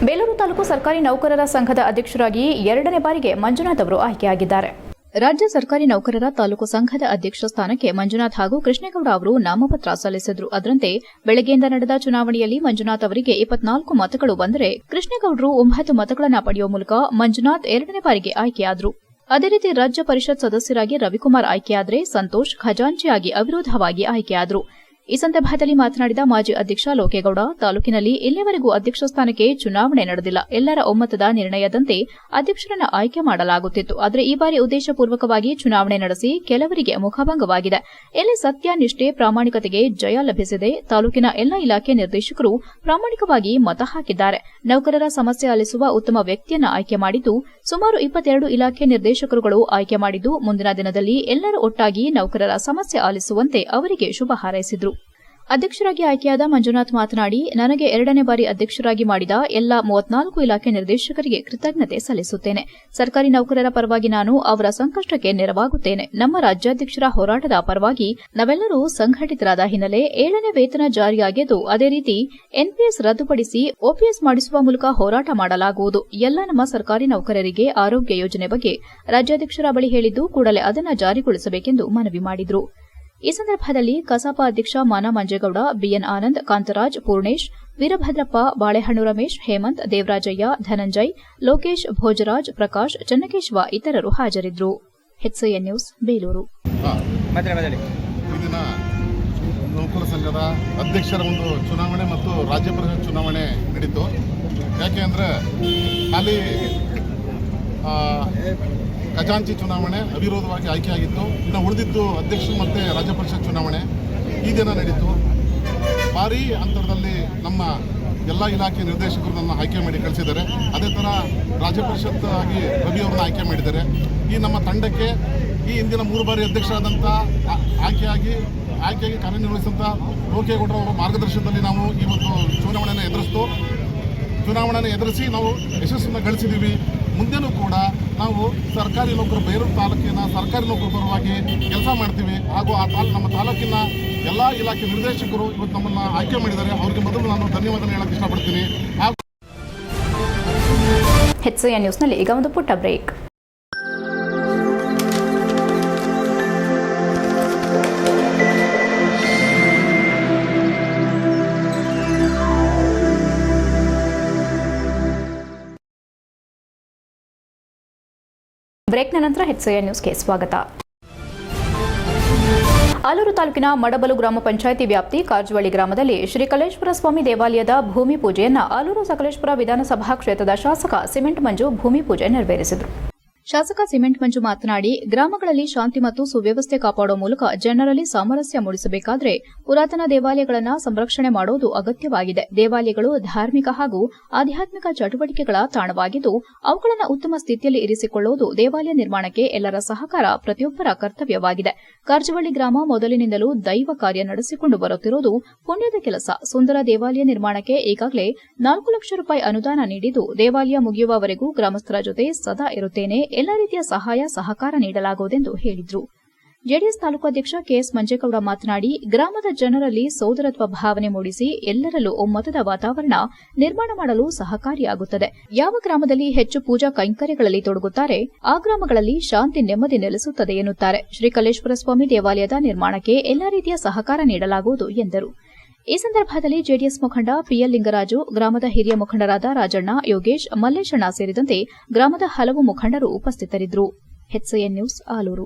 ಬೇಲೂರು ತಾಲೂಕು ಸರ್ಕಾರಿ ನೌಕರರ ಸಂಘದ ಅಧ್ಯಕ್ಷರಾಗಿ ಎರಡನೇ ಬಾರಿಗೆ ಮಂಜುನಾಥ್ ಅವರು ಆಯ್ಕೆಯಾಗಿದ್ದಾರೆ. ರಾಜ್ಯ ಸರ್ಕಾರಿ ನೌಕರರ ತಾಲೂಕು ಸಂಘದ ಅಧ್ಯಕ್ಷ ಸ್ಥಾನಕ್ಕೆ ಮಂಜುನಾಥ್ ಹಾಗೂ ಕೃಷ್ಣೇಗೌಡ ಅವರು ನಾಮಪತ್ರ ಸಲ್ಲಿಸಿದ್ರು. ಅದರಂತೆ ಬೆಳಗ್ಗೆಯಿಂದ ನಡೆದ ಚುನಾವಣೆಯಲ್ಲಿ ಮಂಜುನಾಥ್ ಅವರಿಗೆ ಇಪ್ಪತ್ನಾಲ್ಕು ಮತಗಳು ಬಂದರೆ ಕೃಷ್ಣೇಗೌಡರು ಒಂಬತ್ತು ಮತಗಳನ್ನು ಪಡೆಯುವ ಮೂಲಕ ಮಂಜುನಾಥ್ ಎರಡನೇ ಬಾರಿಗೆ ಆಯ್ಕೆಯಾದರು. ಅದೇ ರೀತಿ ರಾಜ್ಯ ಪರಿಷತ್ ಸದಸ್ಯರಾಗಿ ರವಿಕುಮಾರ್ ಆಯ್ಕೆಯಾದರೆ ಸಂತೋಷ್ ಖಜಾಂಚಿಯಾಗಿ ಅವಿರೋಧವಾಗಿ ಆಯ್ಕೆಯಾದರು. ಈ ಸಂದರ್ಭದಲ್ಲಿ ಮಾತನಾಡಿದ ಮಾಜಿ ಅಧ್ಯಕ್ಷ ಲೋಕೇಗೌಡ, ತಾಲೂಕಿನಲ್ಲಿ ಇಲ್ಲಿಯವರೆಗೂ ಅಧ್ಯಕ್ಷ ಸ್ಥಾನಕ್ಕೆ ಚುನಾವಣೆ ನಡೆದಿಲ್ಲ. ಎಲ್ಲರ ಒಮ್ಮತದ ನಿರ್ಣಯದಂತೆ ಅಧ್ಯಕ್ಷರನ್ನು ಆಯ್ಕೆ ಮಾಡಲಾಗುತ್ತಿತ್ತು. ಆದರೆ ಈ ಬಾರಿ ಉದ್ದೇಶಪೂರ್ವಕವಾಗಿ ಚುನಾವಣೆ ನಡೆಸಿ ಕೆಲವರಿಗೆ ಮುಖಭಂಗವಾಗಿದೆ. ಇಲ್ಲಿ ಸತ್ಯ ನಿಷ್ಠೆ ಪ್ರಾಮಾಣಿಕತೆಗೆ ಜಯ ಲಭಿಸಿದೆ ತಾಲೂಕಿನ ಎಲ್ಲ ಇಲಾಖೆ ನಿರ್ದೇಶಕರು ಪ್ರಾಮಾಣಿಕವಾಗಿ ಮತ ಹಾಕಿದ್ದಾರೆ. ನೌಕರರ ಸಮಸ್ಯೆ ಆಲಿಸುವ ಉತ್ತಮ ವ್ಯಕ್ತಿಯನ್ನ ಆಯ್ಕೆ ಮಾಡಿದ್ದು, ಸುಮಾರು ಇಪ್ಪತ್ತೆರಡು ಇಲಾಖೆ ನಿರ್ದೇಶಕರುಗಳು ಆಯ್ಕೆ ಮಾಡಿದ್ದು, ಮುಂದಿನ ದಿನದಲ್ಲಿ ಎಲ್ಲರೂ ಒಟ್ಟಾಗಿ ನೌಕರರ ಸಮಸ್ಯೆ ಆಲಿಸುವಂತೆ ಅವರಿಗೆ ಶುಭ ಹಾರೈಸಿದರು. ಅಧ್ಯಕ್ಷರಾಗಿ ಆಯ್ಕೆಯಾದ ಮಂಜುನಾಥ್ ಮಾತನಾಡಿ, ನನಗೆ ಎರಡನೇ ಬಾರಿ ಅಧ್ಯಕ್ಷರಾಗಿ ಮಾಡಿದ ಎಲ್ಲ ಮೂವತ್ನಾಲ್ಕು ಇಲಾಖೆ ನಿರ್ದೇಶಕರಿಗೆ ಕೃತಜ್ಞತೆ ಸಲ್ಲಿಸುತ್ತೇನೆ. ಸರ್ಕಾರಿ ನೌಕರರ ಪರವಾಗಿ ನಾನು ಅವರ ಸಂಕಷ್ಟಕ್ಕೆ ನೆರವಾಗುತ್ತೇನೆ. ನಮ್ಮ ರಾಜ್ಯಾಧ್ಯಕ್ಷರ ಹೋರಾಟದ ಪರವಾಗಿ ನಾವೆಲ್ಲರೂ ಸಂಘಟಿತರಾದ ಹಿನ್ನೆಲೆ ಏಳನೇ ವೇತನ ಜಾರಿಯಾಗಿದ್ದು ಅದೇ ರೀತಿ ಎನ್ಪಿಎಸ್ ರದ್ದುಪಡಿಸಿ ಒಪಿಎಸ್ ಮಾಡಿಸುವ ಮೂಲಕ ಹೋರಾಟ ಮಾಡಲಾಗುವುದು. ಎಲ್ಲ ನಮ್ಮ ಸರ್ಕಾರಿ ನೌಕರರಿಗೆ ಆರೋಗ್ಯ ಯೋಜನೆ ಬಗ್ಗೆ ರಾಜ್ಯಾಧ್ಯಕ್ಷರ ಬಳಿ ಹೇಳಿದ್ದು, ಕೂಡಲೇ ಅದನ್ನು ಜಾರಿಗೊಳಿಸಬೇಕೆಂದು ಮನವಿ ಮಾಡಿದರು. ಈ ಸಂದರ್ಭದಲ್ಲಿ ಕಸಾಪ ಅಧ್ಯಕ್ಷ ಮಾನ ಮಂಜೇಗೌಡ ಬಿಎನ್ ಆನಂದ್ ಕಾಂತರಾಜ್ ಪೂರ್ಣೇಶ್ ವೀರಭದ್ರಪ್ಪ ಬಾಳೆಹಣ್ಣು ರಮೇಶ್ ಹೇಮಂತ್ ದೇವರಾಜಯ್ಯ ಧನಂಜಯ್ ಲೋಕೇಶ್ ಭೋಜರಾಜ್ ಪ್ರಕಾಶ್ ಚನ್ನಕೇಶವ ಇತರರು ಹಾಜರಿದ್ದರು ಹೆಚ್ಐಎನ್ ನ್ಯೂಸ್ ಬೇಲೂರು. ಇಂದಿನ ನೌಕರ ಸಂಘದ ಅಧ್ಯಕ್ಷರ ಒಂದು ಚುನಾವಣೆ ಮತ್ತು ರಾಜ್ಯ ಪರಿಷತ್ ಚುನಾವಣೆ ನಡೀತು. ಯಾಕೆ ಅಂದರೆ ಖಾಲಿ ಆ, ಖಜಾಂಚಿ ಚುನಾವಣೆ ಅವಿರೋಧವಾಗಿ ಆಯ್ಕೆಯಾಗಿತ್ತು. ಇನ್ನು ಉಳಿದಿದ್ದು ಅಧ್ಯಕ್ಷರು ಮತ್ತು ರಾಜ್ಯ ಪರಿಷತ್ ಚುನಾವಣೆ. ಈ ದಿನ ನಡೀತು. ಭಾರೀ ಅಂತರದಲ್ಲಿ ನಮ್ಮ ಎಲ್ಲ ಇಲಾಖೆ ನಿರ್ದೇಶಕರು ನನ್ನ ಆಯ್ಕೆ ಮಾಡಿ ಕಳಿಸಿದ್ದಾರೆ. ಅದೇ ಥರ ರಾಜ್ಯ ಪರಿಷತ್ ಆಗಿ ಅವ್ರನ್ನ ಆಯ್ಕೆ ಮಾಡಿದ್ದಾರೆ. ಈ ನಮ್ಮ ತಂಡಕ್ಕೆ ಈ ಹಿಂದಿನ ಮೂರು ಬಾರಿ ಅಧ್ಯಕ್ಷರಾದಂಥ ಆಯ್ಕೆಯಾಗಿ ಆಯ್ಕೆಯಾಗಿ ಕಾರ್ಯನಿರ್ವಹಿಸಿದಂಥ ಲೋಕೇಗೌಡರ ಅವರ ಮಾರ್ಗದರ್ಶನದಲ್ಲಿ ನಾವು ಈ ಒಂದು ಚುನಾವಣೆಯನ್ನು ಎದುರಿಸ್ತು. ಚುನಾವಣೆಯನ್ನು ಎದುರಿಸಿ ನಾವು ಯಶಸ್ಸನ್ನು ಗಳಿಸಿದ್ದೀವಿ ಮುಂದೆನೂ ಕೂಡ ನಾವು ಸರ್ಕಾರಿ ನೌಕರು ಬೇರೂರು ತಾಲೂಕಿನ ಸರ್ಕಾರಿ ನೌಕರು ಪರವಾಗಿ ಕೆಲಸ ಮಾಡ್ತೀವಿ. ಹಾಗೂ ಆ ತಾಲ್, ನಮ್ಮ ತಾಲೂಕಿನ ಎಲ್ಲ ಇಲಾಖೆ ನಿರ್ದೇಶಕರು ಇವತ್ತು ನಮ್ಮನ್ನು ಆಯ್ಕೆ ಮಾಡಿದ್ದಾರೆ. ಅವರಿಗೆ ಮೊದಲು ನಾನು ಧನ್ಯವಾದ ಹೇಳಕ್ಕೆ ಇಷ್ಟಪಡ್ತೀನಿ. ಹಾಗೂ ಹೆಚ್ಚು ನ್ಯೂಸ್ನಲ್ಲಿ ಈಗ ಒಂದು ಪುಟ್ಟ ಬ್ರೇಕ್. ಬ್ರೇಕ್ನ ನಂತರ ಹೆಚ್ಸಿಎನ್ ನ್ಯೂಸ್ಗೆ ಸ್ವಾಗತ. ಆಲೂರು ತಾಲೂಕಿನ ಮಡಬಲು ಗ್ರಾಮ ಪಂಚಾಯಿತಿ ವ್ಯಾಪ್ತಿ ಕಾರಜವಳ್ಳಿ ಗ್ರಾಮದಲ್ಲಿ ಶ್ರೀ ಕಲೇಶ್ವರ ಸ್ವಾಮಿ ದೇವಾಲಯದ ಭೂಮಿ ಪೂಜೆಯನ್ನು ಆಲೂರು ಸಕಲೇಶ್ವರ ವಿಧಾನಸಭಾ ಕ್ಷೇತ್ರದ ಶಾಸಕ ಸಿಮೆಂಟ್ ಮಂಜು ಭೂಮಿ ಪೂಜೆ ನೆರವೇರಿಸಿದರು. ಶಾಸಕ ಸಿಮೆಂಟ್ ಮಂಜು ಮಾತನಾಡಿ, ಗ್ರಾಮಗಳಲ್ಲಿ ಶಾಂತಿ ಮತ್ತು ಸುವ್ಯವಸ್ಥೆ ಕಾಪಾಡುವ ಮೂಲಕ ಜನರಲ್ಲಿ ಸಾಮರಸ್ಯ ಮೂಡಿಸಬೇಕಾದರೆ ಪುರಾತನ ದೇವಾಲಯಗಳನ್ನು ಸಂರಕ್ಷಣೆ ಮಾಡುವುದು ಅಗತ್ಯವಾಗಿದೆ. ದೇವಾಲಯಗಳು ಧಾರ್ಮಿಕ ಹಾಗೂ ಆಧ್ಯಾತ್ಮಿಕ ಚಟುವಟಿಕೆಗಳ ತಾಣವಾಗಿದ್ದು, ಅವುಗಳನ್ನು ಉತ್ತಮ ಸ್ಥಿತಿಯಲ್ಲಿ ಇರಿಸಿಕೊಳ್ಳುವುದು ದೇವಾಲಯ ನಿರ್ಮಾಣಕ್ಕೆ ಎಲ್ಲರ ಸಹಕಾರ, ಪ್ರತಿಯೊಬ್ಬರ ಕರ್ತವ್ಯವಾಗಿದೆ. ಕರ್ಜವಳ್ಳಿ ಗ್ರಾಮ ಮೊದಲಿನಿಂದಲೂ ದೈವ ಕಾರ್ಯ ನಡೆಸಿಕೊಂಡು ಬರುತ್ತಿರುವುದು ಪುಣ್ಯದ ಕೆಲಸ. ಸುಂದರ ದೇವಾಲಯ ನಿರ್ಮಾಣಕ್ಕೆ ಈಗಾಗಲೇ ನಾಲ್ಕು ಲಕ್ಷ ರೂಪಾಯಿ ಅನುದಾನ ನೀಡಿದ್ದು, ದೇವಾಲಯ ಮುಗಿಯುವವರೆಗೂ ಗ್ರಾಮಸ್ಥರ ಜೊತೆ ಸದಾ ಇರುತ್ತೇನೆ ಎಲ್ಲ ರೀತಿಯ ಸಹಾಯ, ಸಹಕಾರ ನೀಡಲಾಗುವುದೆಂದು ಹೇಳಿದರು. ಜೆಡಿಎಸ್ ತಾಲೂಕು ಅಧ್ಯಕ್ಷ ಕೆಎಸ್ ಮಂಜೇಗೌಡ ಮಾತನಾಡಿ, ಗ್ರಾಮದ ಜನರಲ್ಲಿ ಸೋದರತ್ವ ಭಾವನೆ ಮೂಡಿಸಿ ಎಲ್ಲರಲ್ಲೂ ಒಮ್ಮತದ ವಾತಾವರಣ ನಿರ್ಮಾಣ ಮಾಡಲು ಸಹಕಾರಿಯಾಗುತ್ತದೆ. ಯಾವ ಗ್ರಾಮದಲ್ಲಿ ಹೆಚ್ಚು ಪೂಜಾ ಕೈಂಕರ್ಯಗಳಲ್ಲಿ ತೊಡಗುತ್ತಾರೆ, ಆ ಗ್ರಾಮಗಳಲ್ಲಿ ಶಾಂತಿ ನೆಮ್ಮದಿ ನೆಲೆಸುತ್ತದೆ ಎನ್ನುತ್ತಾರೆ. ಶ್ರೀ ಕಲೇಶ್ವರ ಸ್ವಾಮಿ ದೇವಾಲಯದ ನಿರ್ಮಾಣಕ್ಕೆ ಎಲ್ಲ ರೀತಿಯ ಸಹಕಾರ ನೀಡಲಾಗುವುದು ಎಂದರು. ಈ ಸಂದರ್ಭದಲ್ಲಿ ಜೆಡಿಎಸ್ ಮುಖಂಡ ಪಿಎಲ್ ಲಿಂಗರಾಜು, ಗ್ರಾಮದ ಹಿರಿಯ ಮುಖಂಡರಾದ ರಾಜಣ್ಣ, ಯೋಗೇಶ್, ಮಲ್ಲೇಶಣ್ಣ ಸೇರಿದಂತೆ ಗ್ರಾಮದ ಹಲವು ಮುಖಂಡರು ಉಪಸ್ಥಿತರಿದ್ದರು. HCN news, Alur.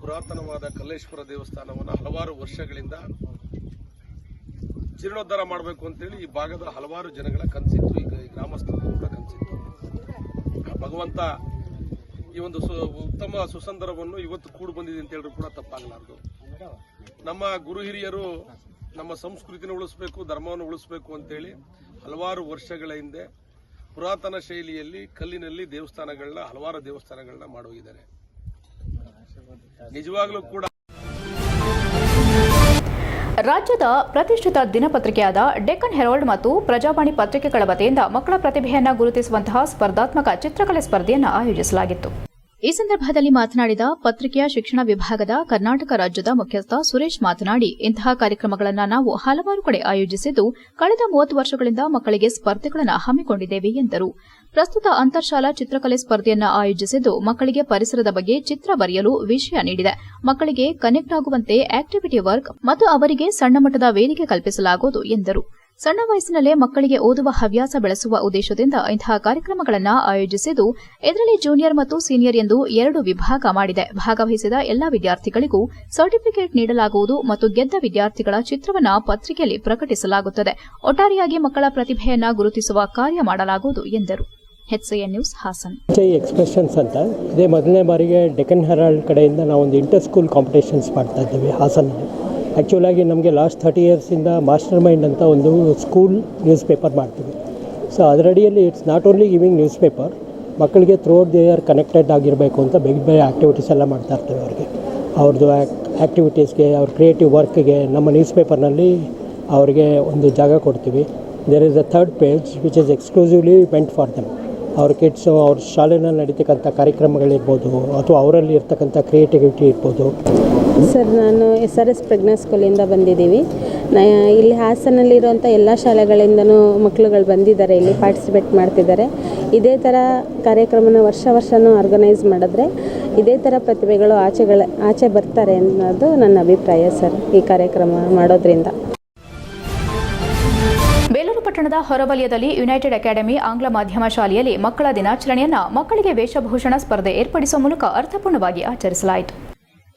ಪುರಾತನವಾದ ಕಲ್ಲೇಶ್ವರ ದೇವಸ್ಥಾನವನ್ನು ಹಲವಾರು ವರ್ಷಗಳಿಂದ ಜೀರ್ಣೋದ್ಧಾರ ಮಾಡಬೇಕು ಅಂತೇಳಿ ಈ ಭಾಗದ ಹಲವಾರು ಜನಗಳ ಕನಸಿತ್ತು. ಈಗ ಈ ಗ್ರಾಮಸ್ಥರದ್ದು ಕೂಡ ಕನಸಿತ್ತು. ಭಗವಂತ ಈ ಒಂದು ಉತ್ತಮ ಸುಸಂದರವನ್ನು ಇವತ್ತು ಕೂಡು ಬಂದಿದೆ ಅಂತ ಹೇಳಿದ್ರು ಕೂಡ ತಪ್ಪಾಗಲಾರದು. ನಮ್ಮ ಗುರು ಹಿರಿಯರು ನಮ್ಮ ಸಂಸ್ಕೃತಿನ ಉಳಿಸ್ಬೇಕು, ಧರ್ಮವನ್ನು ಉಳಿಸ್ಬೇಕು ಅಂತೇಳಿ ಹಲವಾರು ವರ್ಷಗಳ ಹಿಂದೆ ಪುರಾತನ ಶೈಲಿಯಲ್ಲಿ ಕಲ್ಲಿನಲ್ಲಿ ದೇವಸ್ಥಾನಗಳನ್ನ, ಹಲವಾರು ದೇವಸ್ಥಾನಗಳನ್ನ ಮಾಡೋಗಿದ್ದಾರೆ. ನಿಜವಾಗ್ಲೂ ಕೂಡ ರಾಜ್ಯದ ಪ್ರತಿಷ್ಠಿತ ದಿನಪತ್ರಿಕೆಯಾದ ಡೆಕ್ಕನ್ ಹೆರಾಲ್ಡ್ ಮತ್ತು ಪ್ರಜಾವಾಣಿ ಪತ್ರಿಕೆಗಳ ವತಿಯಿಂದ ಮಕ್ಕಳ ಪ್ರತಿಭೆಯನ್ನು ಗುರುತಿಸುವಂತಹ ಸ್ಪರ್ಧಾತ್ಮಕ ಚಿತ್ರಕಲೆ ಸ್ಪರ್ಧೆಯನ್ನು ಆಯೋಜಿಸಲಾಗಿತ್ತು. ಈ ಸಂದರ್ಭದಲ್ಲಿ ಮಾತನಾಡಿದ ಪತ್ರಿಕೆಯ ಶಿಕ್ಷಣ ವಿಭಾಗದ ಕರ್ನಾಟಕ ರಾಜ್ಯದ ಮುಖ್ಯಸ್ಥ ಸುರೇಶ್ ಮಾತನಾಡಿ, ಇಂತಹ ಕಾರ್ಯಕ್ರಮಗಳನ್ನು ನಾವು ಹಲವಾರು ಕಡೆ ಆಯೋಜಿಸಿದ್ದು, ಕಳೆದ ಮೂವತ್ತು ವರ್ಷಗಳಿಂದ ಮಕ್ಕಳಿಗೆ ಸ್ಪರ್ಧೆಗಳನ್ನು ಹಮ್ಮಿಕೊಂಡಿದ್ದೇವೆ ಎಂದರು. ಪ್ರಸ್ತುತ ಅಂತರ್ಶಾಲಾ ಚಿತ್ರಕಲೆ ಸ್ಪರ್ಧೆಯನ್ನು ಆಯೋಜಿಸಿದ್ದು, ಮಕ್ಕಳಿಗೆ ಪರಿಸರದ ಬಗ್ಗೆ ಚಿತ್ರ ಬರೆಯಲು ವಿಷಯ ನೀಡಿದೆ. ಮಕ್ಕಳಿಗೆ ಕನೆಕ್ಟ್ ಆಗುವಂತೆ ಆಕ್ಟಿವಿಟಿ ವರ್ಕ್ ಮತ್ತು ಅವರಿಗೆ ಸಣ್ಣ ಮಟ್ಟದ ವೇದಿಕೆ ಕಲ್ಪಿಸಲಾಗುವುದು ಎಂದರು. ಸಣ್ಣ ವಯಸ್ಸಿನಲ್ಲೇ ಮಕ್ಕಳಿಗೆ ಓದುವ ಹವ್ಯಾಸ ಬೆಳೆಸುವ ಉದ್ದೇಶದಿಂದ ಇಂತಹ ಕಾರ್ಯಕ್ರಮಗಳನ್ನು ಆಯೋಜಿಸಿದ್ದು ಇದರಲ್ಲಿ ಜೂನಿಯರ್ ಮತ್ತು ಸೀನಿಯರ್ ಎಂದು ಎರಡು ವಿಭಾಗ ಮಾಡಿದೆ. ಭಾಗವಹಿಸಿದ ಎಲ್ಲಾ ವಿದ್ಯಾರ್ಥಿಗಳಿಗೂ ಸರ್ಟಿಫಿಕೇಟ್ ನೀಡಲಾಗುವುದು ಮತ್ತು ಗೆದ್ದ ವಿದ್ಯಾರ್ಥಿಗಳ ಚಿತ್ರವನ್ನು ಪತ್ರಿಕೆಯಲ್ಲಿ ಪ್ರಕಟಿಸಲಾಗುತ್ತದೆ. ಒಟ್ಟಾರೆಯಾಗಿ ಮಕ್ಕಳ ಪ್ರತಿಭೆಯನ್ನು ಗುರುತಿಸುವ ಕಾರ್ಯ ಮಾಡಲಾಗುವುದು ಎಂದರು. ನ್ಯೂಸ್, ಹಾಸನ್. ಎಕ್ಸ್ಪ್ರೆಷನ್ಸ್ ಅಂತ. ಇದೇ ಮೊದಲನೇ ಬಾರಿಗೆ ಡೆಕನ್ ಹೆರಾಲ್ಡ್ ಕಡೆಯಿಂದ ನಾವು ಒಂದು ಇಂಟರ್ ಸ್ಕೂಲ್ ಕಾಂಪಿಟೇಷನ್ಸ್ ಮಾಡ್ತಾ ಇದ್ದೀವಿ ಹಾಸನಲ್ಲಿ ಆ್ಯಕ್ಚುಲಾಗಿ ನಮಗೆ ಲಾಸ್ಟ್ ಥರ್ಟಿ ಇಯರ್ಸಿಂದ ಮಾಸ್ಟರ್ ಮೈಂಡ್ ಅಂತ ಒಂದು ಸ್ಕೂಲ್ ನ್ಯೂಸ್ ಪೇಪರ್ ಮಾಡ್ತೀವಿ. So ಅದರಡಿಯಲ್ಲಿ it's not only giving news paper ಮಕ್ಕಳಿಗೆ ಥ್ರೂಔಟ್ ದಿ ಇಯರ್ ಕನೆಕ್ಟೆಡ್ ಆಗಿರಬೇಕು ಅಂತ ಬೇಗ ಬೇರೆ ಆ್ಯಕ್ಟಿವಿಟೀಸ್ ಎಲ್ಲ ಮಾಡ್ತಾ ಇರ್ತೇವೆ ಅವ್ರಿಗೆ. ಅವ್ರದ್ದು ಆ್ಯಕ್ಟಿವಿಟೀಸ್ಗೆ ಅವ್ರ ಕ್ರಿಯೇಟಿವ್ ವರ್ಕ್ಗೆ ನಮ್ಮ ನ್ಯೂಸ್ ಪೇಪರ್ನಲ್ಲಿ ಅವರಿಗೆ ಒಂದು ಜಾಗ ಕೊಡ್ತೀವಿ. There is a third page which is exclusively meant for them ಅವ್ರ ಕಿಡ್ಸು ಅವ್ರ ಶಾಲೆಯಲ್ಲಿ ನಡೀತಕ್ಕಂಥ ಕಾರ್ಯಕ್ರಮಗಳಿರ್ಬೋದು, ಅಥವಾ ಅವರಲ್ಲಿ ಇರ್ತಕ್ಕಂಥ ಕ್ರಿಯೇಟಿವಿಟಿ ಇರ್ಬೋದು. ಸರ್, ನಾನು ಎಸ್ ಆರ್ ಎಸ್ ಪ್ರಜ್ಞಾ ಸ್ಕೂಲಿಂದ ಬಂದಿದ್ದೀವಿ. ನ, ಇಲ್ಲಿ ಹಾಸನಲ್ಲಿರುವಂಥ ಎಲ್ಲ ಶಾಲೆಗಳಿಂದನೂ ಮಕ್ಕಳುಗಳು ಬಂದಿದ್ದಾರೆ, ಇಲ್ಲಿ ಪಾರ್ಟಿಸಿಪೇಟ್ ಮಾಡ್ತಿದ್ದಾರೆ. ಇದೇ ಥರ ಕಾರ್ಯಕ್ರಮನ ವರ್ಷ ವರ್ಷವೂ ಆರ್ಗನೈಸ್ ಮಾಡಿದ್ರೆ ಇದೇ ಥರ ಪ್ರತಿಭೆಗಳು ಆಚೆಗಳ, ಆಚೆ ಬರ್ತಾರೆ ಅನ್ನೋದು ನನ್ನ ಅಭಿಪ್ರಾಯ ಸರ್, ಈ ಕಾರ್ಯಕ್ರಮ ಮಾಡೋದ್ರಿಂದ. ಪಟ್ಟಣದ ಹೊರವಲಯದಲ್ಲಿ ಯುನೈಟೆಡ್ ಅಕಾಡೆಮಿ ಆಂಗ್ಲ ಮಾಧ್ಯಮ ಶಾಲೆಯಲ್ಲಿ ಮಕ್ಕಳ ದಿನಾಚರಣೆಯನ್ನ ಮಕ್ಕಳಿಗೆ ವೇಷಭೂಷಣ ಸ್ಪರ್ಧೆ ಏರ್ಪಡಿಸುವ ಮೂಲಕ ಅರ್ಥಪೂರ್ಣವಾಗಿ ಆಚರಿಸಲಾಯಿತು.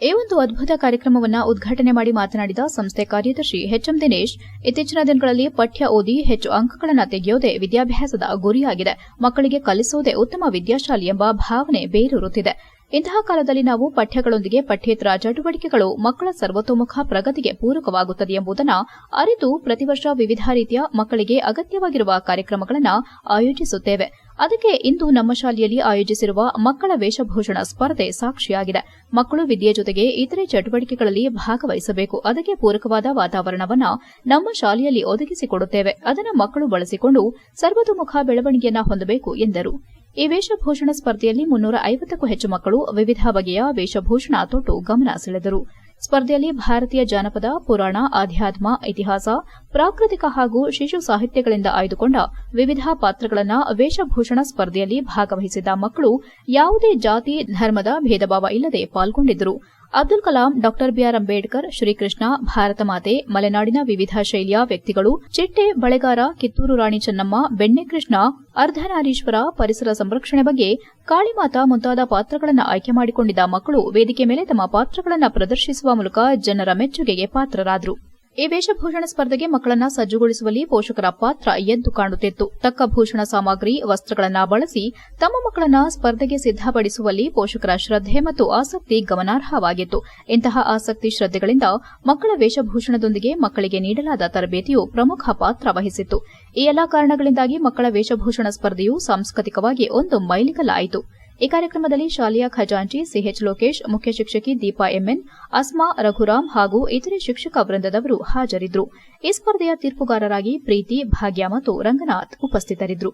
ಈ ಒಂದು ಅದ್ಭುತ ಕಾರ್ಯಕ್ರಮವನ್ನು ಉದ್ಘಾಟನೆ ಮಾಡಿ ಮಾತನಾಡಿದ ಸಂಸ್ಥೆ ಕಾರ್ಯದರ್ಶಿ ಎಚ್ಎಂ ದಿನೇಶ್, ಇತ್ತೀಚಿನ ದಿನಗಳಲ್ಲಿ ಪಠ್ಯ ಓದಿ ಹೆಚ್ಚು ಅಂಕಗಳನ್ನು ತೆಗೆಯೋದೇ ವಿದ್ಯಾಭ್ಯಾಸದ ಗುರಿಯಾಗಿದೆ. ಮಕ್ಕಳಿಗೆ ಕಲಿಸುವುದೇ ಉತ್ತಮ ವಿದ್ಯಾಶಾಲಿ ಎಂಬ ಭಾವನೆ ಬೇರೂರುತ್ತಿದೆ. ಇಂತಹ ಕಾಲದಲ್ಲಿ ನಾವು ಪಠ್ಯಗಳೊಂದಿಗೆ ಪಠ್ಯೇತರ ಚಟುವಟಿಕೆಗಳು ಮಕ್ಕಳ ಸರ್ವತೋಮುಖ ಪ್ರಗತಿಗೆ ಪೂರಕವಾಗುತ್ತದೆ ಎಂಬುದನ್ನು ಅರಿತು ಪ್ರತಿವರ್ಷ ವಿವಿಧ ರೀತಿಯ ಮಕ್ಕಳಿಗೆ ಅಗತ್ಯವಾಗಿರುವ ಕಾರ್ಯಕ್ರಮಗಳನ್ನು ಆಯೋಜಿಸುತ್ತೇವೆ. ಅದಕ್ಕೆ ಇಂದು ನಮ್ಮ ಶಾಲೆಯಲ್ಲಿ ಆಯೋಜಿಸಿರುವ ಮಕ್ಕಳ ವೇಷಭೂಷಣ ಸ್ಪರ್ಧೆ ಸಾಕ್ಷಿಯಾಗಿದೆ. ಮಕ್ಕಳು ವಿದ್ಯೆ ಜೊತೆಗೆ ಇತರೆ ಚಟುವಟಿಕೆಗಳಲ್ಲಿ ಭಾಗವಹಿಸಬೇಕು. ಅದಕ್ಕೆ ಪೂರಕವಾದ ವಾತಾವರಣವನ್ನ ನಮ್ಮ ಶಾಲೆಯಲ್ಲಿ ಒದಗಿಸಿಕೊಡುತ್ತೇವೆ. ಅದನ್ನು ಮಕ್ಕಳು ಬಳಸಿಕೊಂಡು ಸರ್ವತೋಮುಖ ಬೆಳವಣಿಗೆಯನ್ನು ಹೊಂದಬೇಕು ಎಂದರು. ಈ ವೇಷಭೂಷಣ ಸ್ಪರ್ಧೆಯಲ್ಲಿ ಮುನ್ನೂರ ಐವತ್ತಕ್ಕೂ ಹೆಚ್ಚು ಮಕ್ಕಳು ವಿವಿಧ ಬಗೆಯ ವೇಷಭೂಷಣ ತೊಟ್ಟು ಗಮನ ಸೆಳೆದರು. ಸ್ಪರ್ಧೆಯಲ್ಲಿ ಭಾರತೀಯ ಜಾನಪದ, ಪುರಾಣ, ಆಧ್ಯಾತ್ಮ, ಇತಿಹಾಸ, ಪ್ರಾಕೃತಿಕ ಹಾಗೂ ಶಿಶು ಸಾಹಿತ್ಯಗಳಿಂದ ಆಯ್ದುಕೊಂಡ ವಿವಿಧ ಪಾತ್ರಗಳನ್ನ ವೇಷಭೂಷಣ ಸ್ಪರ್ಧೆಯಲ್ಲಿ ಭಾಗವಹಿಸಿದ ಮಕ್ಕಳು ಯಾವುದೇ ಜಾತಿ, ಧರ್ಮದ ಭೇದಭಾವ ಇಲ್ಲದೆ ಪಾಲ್ಗೊಂಡಿದ್ದರು. ಅಬ್ದುಲ್ ಕಲಾಂ, ಡಾಕ್ಟರ್ ಬಿಆರ್ ಅಂಬೇಡ್ಕರ್, ಶ್ರೀಕೃಷ್ಣ, ಭಾರತ ಮಾತೆ, ಮಲೆನಾಡಿನ ವಿವಿಧ ಶೈಲಿಯ ವ್ಯಕ್ತಿಗಳು, ಚಿಟ್ಟೆ, ಬಳೆಗಾರ, ಕಿತ್ತೂರು ರಾಣಿ ಚೆನ್ನಮ್ಮ ಬೆಣ್ಣೆಕೃಷ್ಣ ಅರ್ಧನಾರೀಶ್ವರ ಪರಿಸರ ಸಂರಕ್ಷಣೆ ಬಗ್ಗೆ ಕಾಳಿಮಾತಾ ಮುಂತಾದ ಪಾತ್ರಗಳನ್ನು ಆಯ್ಕೆ ಮಾಡಿಕೊಂಡಿದ್ದ ಮಕ್ಕಳು ವೇದಿಕೆ ಮೇಲೆ ತಮ್ಮ ಪಾತ್ರಗಳನ್ನು ಪ್ರದರ್ಶಿಸುವ ಮೂಲಕ ಜನರ ಮೆಚ್ಚುಗೆಗೆ ಪಾತ್ರರಾದರು. ಈ ವೇಷಭೂಷಣ ಸ್ಪರ್ಧೆಗೆ ಮಕ್ಕಳನ್ನ ಸಜ್ಜುಗೊಳಿಸುವಲ್ಲಿ ಪೋಷಕರ ಪಾತ್ರ ಎದ್ದು ಕಾಣುತ್ತಿತ್ತು. ತಕ್ಕ ಭೂಷಣ ಸಾಮಗ್ರಿ, ವಸ್ತ್ರಗಳನ್ನ ಬಳಸಿ ತಮ್ಮ ಮಕ್ಕಳನ್ನ ಸ್ಪರ್ಧೆಗೆ ಸಿದ್ದಪಡಿಸುವಲ್ಲಿ ಪೋಷಕರ ಶ್ರದ್ಧೆ ಮತ್ತು ಆಸಕ್ತಿ ಗಮನಾರ್ಹವಾಗಿತ್ತು. ಇಂತಹ ಆಸಕ್ತಿ ಶ್ರದ್ಧೆಗಳಿಂದ ಮಕ್ಕಳ ವೇಷಭೂಷಣದೊಂದಿಗೆ ಮಕ್ಕಳಿಗೆ ನೀಡಲಾದ ತರಬೇತಿಯು ಪ್ರಮುಖ ಪಾತ್ರ ವಹಿಸಿತ್ತು. ಈ ಎಲ್ಲಾ ಕಾರಣಗಳಿಂದಾಗಿ ಮಕ್ಕಳ ವೇಷಭೂಷಣ ಸ್ಪರ್ಧೆಯು ಸಾಂಸ್ಕೃತಿಕವಾಗಿ ಒಂದು ಮೈಲಿಗಲ್ಲಾಯಿತು ಈ ಕಾರ್ಯಕ್ರಮದಲ್ಲಿ ಶಾಲೆಯ ಖಜಾಂಚಿ, ಸಿಎಚ್ ಲೋಕೇಶ್, ಮುಖ್ಯ ಶಿಕ್ಷಕಿ ದೀಪಾ ಎಂಎನ್ ಅಸ್ಮಾ, ರಘುರಾಮ್ ಹಾಗೂ ಇತರೆ ಶಿಕ್ಷಕ ವೃಂದದವರು ಹಾಜರಿದ್ದರು. ಈ ಸ್ಪರ್ಧೆಯ ತೀರ್ಪುಗಾರರಾಗಿ ಪ್ರೀತಿ, ಭಾಗ್ಯ ಮತ್ತು ರಂಗನಾಥ್ ಉಪಸ್ಥಿತರಿದ್ದರು.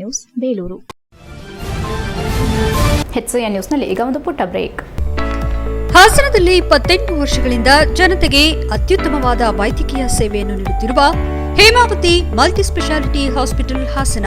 ನ್ಯೂಸ್, ಬೇಲೂರು. ನ್ಯೂಸ್ನಲ್ಲಿ ಈಗ ಒಂದು ಪುಟ್ಟ ಬ್ರೇಕ್. ಹಾಸನದಲ್ಲಿ ಇಪ್ಪತ್ತೆಂಟು ವರ್ಷಗಳಿಂದ ಜನತೆಗೆ ಅತ್ಯುತ್ತಮವಾದ ವೈದ್ಯಕೀಯ ಸೇವೆಯನ್ನು ನೀಡುತ್ತಿರುವ Hemavathi multi speciality hospital Hassan.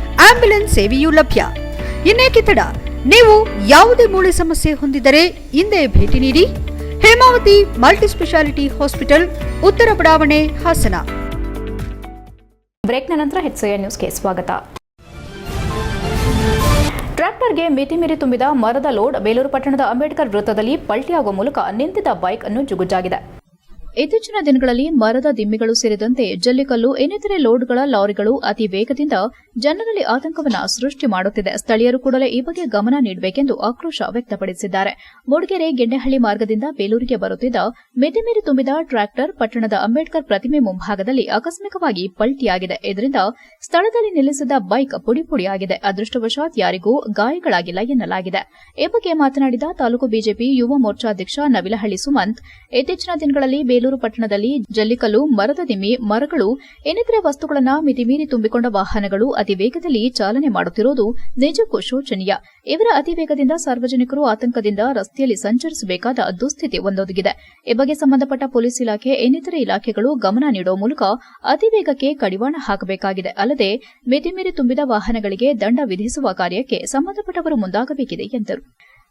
Ambulance ಸೇವೆಯೂ ಲಭ್ಯ. ಇನ್ನೇಕೆ ತಡ ನೀವು ಯಾವುದೇ ಮೂಳೆ ಸಮಸ್ಯೆ ಹೊಂದಿದ್ದರೆ ಹಿಂದೆ ಭೇಟಿ ನೀಡಿ. ಹೇಮಾವತಿ ಮಲ್ಟಿ ಸ್ಪೆಷಾಲಿಟಿ ಹಾಸ್ಪಿಟಲ್, ಉತ್ತರ ಬಡಾವಣೆ, ಹಾಸನ. ಬ್ರೇಕ್ನ ನಂತರ ಹೆಚ್ಚು ನ್ಯೂಸ್ಗೆ ಸ್ವಾಗತ. ಟ್ರ್ಯಾಕ್ಟರ್ಗೆ ಮಿತಿ ಮೀರಿ ತುಂಬಿದ ಮರದ ಲೋಡ್ ಬೇಲೂರು ಪಟ್ಟಣದ ಅಂಬೇಡ್ಕರ್ ವೃತ್ತದಲ್ಲಿ ಪಲ್ಟಿಯಾಗುವ ಮೂಲಕ ನಿಂತಿದ್ದ ಬೈಕ್ ಅನ್ನು ಜುಗುಜಾಗಿದೆ. ಇತ್ತೀಚಿನ ದಿನಗಳಲ್ಲಿ ಮರದ ದಿಮ್ಮಿಗಳು ಸೇರಿದಂತೆ ಜಲ್ಲಿಕಲ್ಲು, ಇನ್ನಿತರೆ ಲೋಡ್ಗಳ ಲಾರಿಗಳು ಅತಿ ವೇಗದಿಂದ ಜನರಲ್ಲಿ ಆತಂಕವನ್ನು ಸೃಷ್ಟಿ ಮಾಡುತ್ತಿದೆ. ಸ್ಥಳೀಯರು ಕೂಡಲೇ ಈ ಬಗ್ಗೆ ಗಮನ ನೀಡಬೇಕೆಂದು ಆಕ್ರೋಶ ವ್ಯಕ್ತಪಡಿಸಿದ್ದಾರೆ. ಮೂಡಿಗೆರೆ, ಗೆಣ್ಣೆಹಳ್ಳಿ ಮಾರ್ಗದಿಂದ ಬೇಲೂರಿಗೆ ಬರುತ್ತಿದ್ದ ಮಿತಿಮೀರಿ ತುಂಬಿದ ಟ್ರ್ಯಾಕ್ಟರ್ ಪಟ್ಟಣದ ಅಂಬೇಡ್ಕರ್ ಪ್ರತಿಮೆ ಮುಂಭಾಗದಲ್ಲಿ ಆಕಸ್ಮಿಕವಾಗಿ ಪಲ್ಟಿಯಾಗಿದೆ. ಇದರಿಂದ ಸ್ಥಳದಲ್ಲಿ ನಿಲ್ಲಿಸಿದ ಬೈಕ್ ಪುಡಿಪುಡಿಯಾಗಿದೆ. ಅದೃಷ್ಟವಶಾತ್ ಯಾರಿಗೂ ಗಾಯಗಳಾಗಿಲ್ಲ ಎನ್ನಲಾಗಿದೆ. ಈ ಬಗ್ಗೆ ಮಾತನಾಡಿದ ತಾಲೂಕು ಬಿಜೆಪಿ ಯುವ ಮೋರ್ಚಾಧ್ಯಕ್ಷ ನವಿಲಹಳ್ಳಿ ಸುಮಂತ್, ಇತ್ತೀಚಿನ ದಿನಗಳಲ್ಲಿ ಬೇಲೂರು ಪಟ್ಟಣದಲ್ಲಿ ಜಲ್ಲಿಕಲ್ಲು, ಮರದ ದಿಮ್ಮಿ, ಮರಗಳು, ಇನ್ನಿತರೆ ವಸ್ತುಗಳನ್ನು ಮಿತಿಮೀರಿ ತುಂಬಿಕೊಂಡ ವಾಹನಗಳು ಅತಿ ವೇಗದಲ್ಲಿ ಚಾಲನೆ ಮಾಡುತ್ತಿರುವುದು ನಿಜಕ್ಕೂ ಶೋಚನೀಯ. ಇವರ ಅತಿ ವೇಗದಿಂದ ಸಾರ್ವಜನಿಕರು ಆತಂಕದಿಂದ ರಸ್ತೆಯಲ್ಲಿ ಸಂಚರಿಸಬೇಕಾದ ದುಸ್ಥಿತಿ ಒಂದೊದಗಿದೆ. ಈ ಬಗ್ಗೆ ಸಂಬಂಧಪಟ್ಟ ಪೊಲೀಸ್ ಇಲಾಖೆ, ಇನ್ನಿತರೆ ಇಲಾಖೆಗಳು ಗಮನ ನೀಡುವ ಮೂಲಕ ಅತಿ ವೇಗಕ್ಕೆ ಕಡಿವಾಣ ಹಾಕಬೇಕಾಗಿದೆ. ಅಲ್ಲದೆ, ಮಿತಿಮೀರಿ ತುಂಬಿದ ವಾಹನಗಳಿಗೆ ದಂಡ ವಿಧಿಸುವ ಕಾರ್ಯಕ್ಕೆ ಸಂಬಂಧಪಟ್ಟವರು ಮುಂದಾಗಬೇಕಿದೆ ಎಂದರು.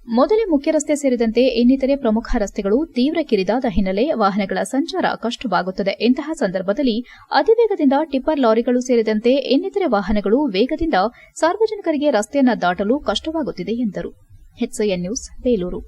ಮೊದಲೇ ಮುಖ್ಯ ರಸ್ತೆ ಸೇರಿದಂತೆ ಇನ್ನಿತರೆ ಪ್ರಮುಖ ರಸ್ತೆಗಳು ತೀವ್ರ ಕಿರಿದಾದ ಹಿನ್ನೆಲೆ ವಾಹನಗಳ ಸಂಚಾರ ಕಷ್ಟವಾಗುತ್ತದೆ. ಇಂತಹ ಸಂದರ್ಭದಲ್ಲಿ ಅತಿವೇಗದಿಂದ ಟಿಪ್ಪರ್ ಲಾರಿಗಳು ಸೇರಿದಂತೆ ಇನ್ನಿತರೆ ವಾಹನಗಳು ವೇಗದಿಂದ ಸಾರ್ವಜನಿಕರಿಗೆ ರಸ್ತೆಯನ್ನು ದಾಟಲು ಕಷ್ಟವಾಗುತ್ತಿದೆ ಎಂದರು. ನ್ಯೂಸ್, ಬೇಲೂರು.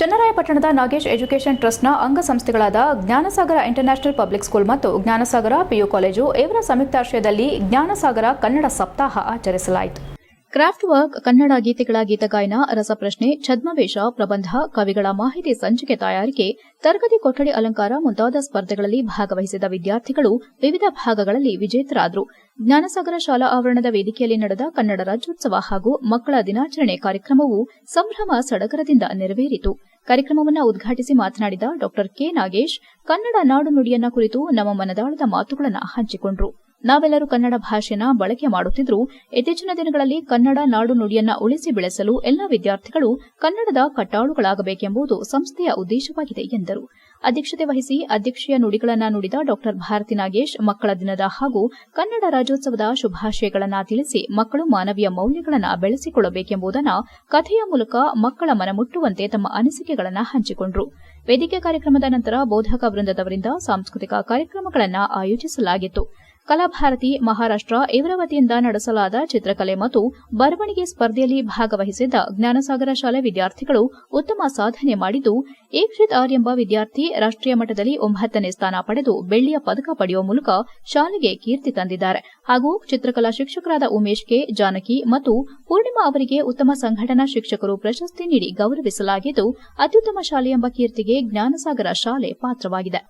ಚನ್ನರಾಯಪಟ್ಟಣದ ನಾಗೇಶ್ ಎಜುಕೇಷನ್ ಟ್ರಸ್ಟ್ನ ಅಂಗಸಂಸ್ಥೆಗಳಾದ ಜ್ಞಾನಸಾಗರ ಇಂಟರ್ನ್ಯಾಷನಲ್ ಪಬ್ಲಿಕ್ ಸ್ಕೂಲ್ ಮತ್ತು ಜ್ಞಾನಸಾಗರ ಪಿಯು ಕಾಲೇಜು ಇವರ ಸಂಯುಕ್ತಾಶ್ರಯದಲ್ಲಿ ಜ್ಞಾನಸಾಗರ ಕನ್ನಡ ಸಪ್ತಾಹ ಆಚರಿಸಲಾಯಿತು. ಕ್ರಾಫ್ಟ್ ವರ್ಕ್ ಕನ್ನಡ ಗೀತೆಗಳ ಗೀತಗಾಯನ ರಸಪ್ರಶ್ನೆ, ಛದ್ಮವೇಷ, ಪ್ರಬಂಧ, ಕವಿಗಳ ಮಾಹಿತಿ ಸಂಚಿಕೆ ತಯಾರಿಕೆ, ತರಗತಿ ಕೊಠಡಿ ಅಲಂಕಾರ ಮುಂತಾದ ಸ್ಪರ್ಧೆಗಳಲ್ಲಿ ಭಾಗವಹಿಸಿದ ವಿದ್ಯಾರ್ಥಿಗಳು ವಿವಿಧ ಭಾಗಗಳಲ್ಲಿ ವಿಜೇತರಾದರು. ಜ್ಞಾನಸಾಗರ ಶಾಲಾ ಆವರಣದ ವೇದಿಕೆಯಲ್ಲಿ ನಡೆದ ಕನ್ನಡ ರಾಜ್ಯೋತ್ಸವ ಹಾಗೂ ಮಕ್ಕಳ ದಿನಾಚರಣೆ ಕಾರ್ಯಕ್ರಮವು ಸಂಭ್ರಮ ಸಡಗರದಿಂದ ನೆರವೇರಿತು. ಕಾರ್ಯಕ್ರಮವನ್ನು ಉದ್ಘಾಟಿಸಿ ಮಾತನಾಡಿದ ಡಾ ಕೆ ನಾಗೇಶ್, ಕನ್ನಡ ನಾಡು ನುಡಿಯನ್ನ ಕುರಿತು ನಮ್ಮ ಮನದಾಳದ ಮಾತುಗಳನ್ನು ಹಂಚಿಕೊಂಡರು. ನಾವೆಲ್ಲರೂ ಕನ್ನಡ ಭಾಷೆನ ಬಳಕೆ ಮಾಡುತ್ತಿದ್ರು, ಇತ್ತೀಚಿನ ದಿನಗಳಲ್ಲಿ ಕನ್ನಡ ನಾಡು ನುಡಿಯನ್ನ ಉಳಿಸಿ ಬೆಳೆಸಲು ಎಲ್ಲ ವಿದ್ಯಾರ್ಥಿಗಳು ಕನ್ನಡದ ಕಟ್ಟಾಳುಗಳಾಗಬೇಕೆಂಬುದು ಸಂಸ್ಥೆಯ ಉದ್ದೇಶವಾಗಿದೆ ಎಂದರು. ಅಧ್ಯಕ್ಷತೆ ವಹಿಸಿ ಅಧ್ಯಕ್ಷೀಯ ನುಡಿಗಳನ್ನ ನುಡಿದ ಡಾ. ಭಾರತಿ ನಾಗೇಶ್, ಮಕ್ಕಳ ದಿನದ ಹಾಗೂ ಕನ್ನಡ ರಾಜ್ಯೋತ್ಸವದ ಶುಭಾಶಯಗಳನ್ನು ತಿಳಿಸಿ ಮಕ್ಕಳು ಮಾನವೀಯ ಮೌಲ್ಯಗಳನ್ನು ಬೆಳೆಸಿಕೊಳ್ಳಬೇಕೆಂಬುದನ್ನು ಕಥೆಯ ಮೂಲಕ ಮಕ್ಕಳ ಮನಮುಟ್ಟುವಂತೆ ತಮ್ಮ ಅನಿಸಿಕೆಗಳನ್ನು ಹಂಚಿಕೊಂಡರು. ವೇದಿಕೆ ಕಾರ್ಯಕ್ರಮದ ನಂತರ ಬೋಧಕ ವೃಂದದವರಿಂದ ಸಾಂಸ್ಕೃತಿಕ ಕಾರ್ಯಕ್ರಮಗಳನ್ನು ಆಯೋಜಿಸಲಾಗಿತ್ತು. ಕಲಾಭಾರತಿ ಮಹಾರಾಷ್ಟ್ರ ಇವರ ವತಿಯಿಂದ ನಡೆಸಲಾದ ಚಿತ್ರಕಲೆ ಮತ್ತು ಬರವಣಿಗೆ ಸ್ಪರ್ಧೆಯಲ್ಲಿ ಭಾಗವಹಿಸಿದ್ದ ಜ್ಞಾನಸಾಗರ ಶಾಲೆ ವಿದ್ಯಾರ್ಥಿಗಳು ಉತ್ತಮ ಸಾಧನೆ ಮಾಡಿದ್ದು, ಈಕ್ಷಿತ್ ಆರ್ ಎಂಬ ವಿದ್ಯಾರ್ಥಿ ರಾಷ್ಟ್ರೀಯ ಮಟ್ಟದಲ್ಲಿ ಒಂಬತ್ತನೇ ಸ್ಥಾನ ಪಡೆದು ಬೆಳ್ಳಿಯ ಪದಕ ಪಡೆಯುವ ಮೂಲಕ ಶಾಲೆಗೆ ಕೀರ್ತಿ ತಂದಿದ್ದಾರೆ. ಹಾಗೂ ಚಿತ್ರಕಲಾ ಶಿಕ್ಷಕರಾದ ಉಮೇಶ್ ಕೆ, ಜಾನಕಿ ಮತ್ತು ಪೂರ್ಣಿಮಾ ಅವರಿಗೆ ಉತ್ತಮ ಸಂಘಟನಾ ಶಿಕ್ಷಕರು ಪ್ರಶಸ್ತಿ ನೀಡಿ ಗೌರವಿಸಲಾಗಿದ್ದು, ಅತ್ಯುತ್ತಮ ಶಾಲೆ ಎಂಬ ಕೀರ್ತಿಗೆ ಜ್ಞಾನಸಾಗರ ಶಾಲೆ ಪಾತ್ರವಾಗಿದೆ.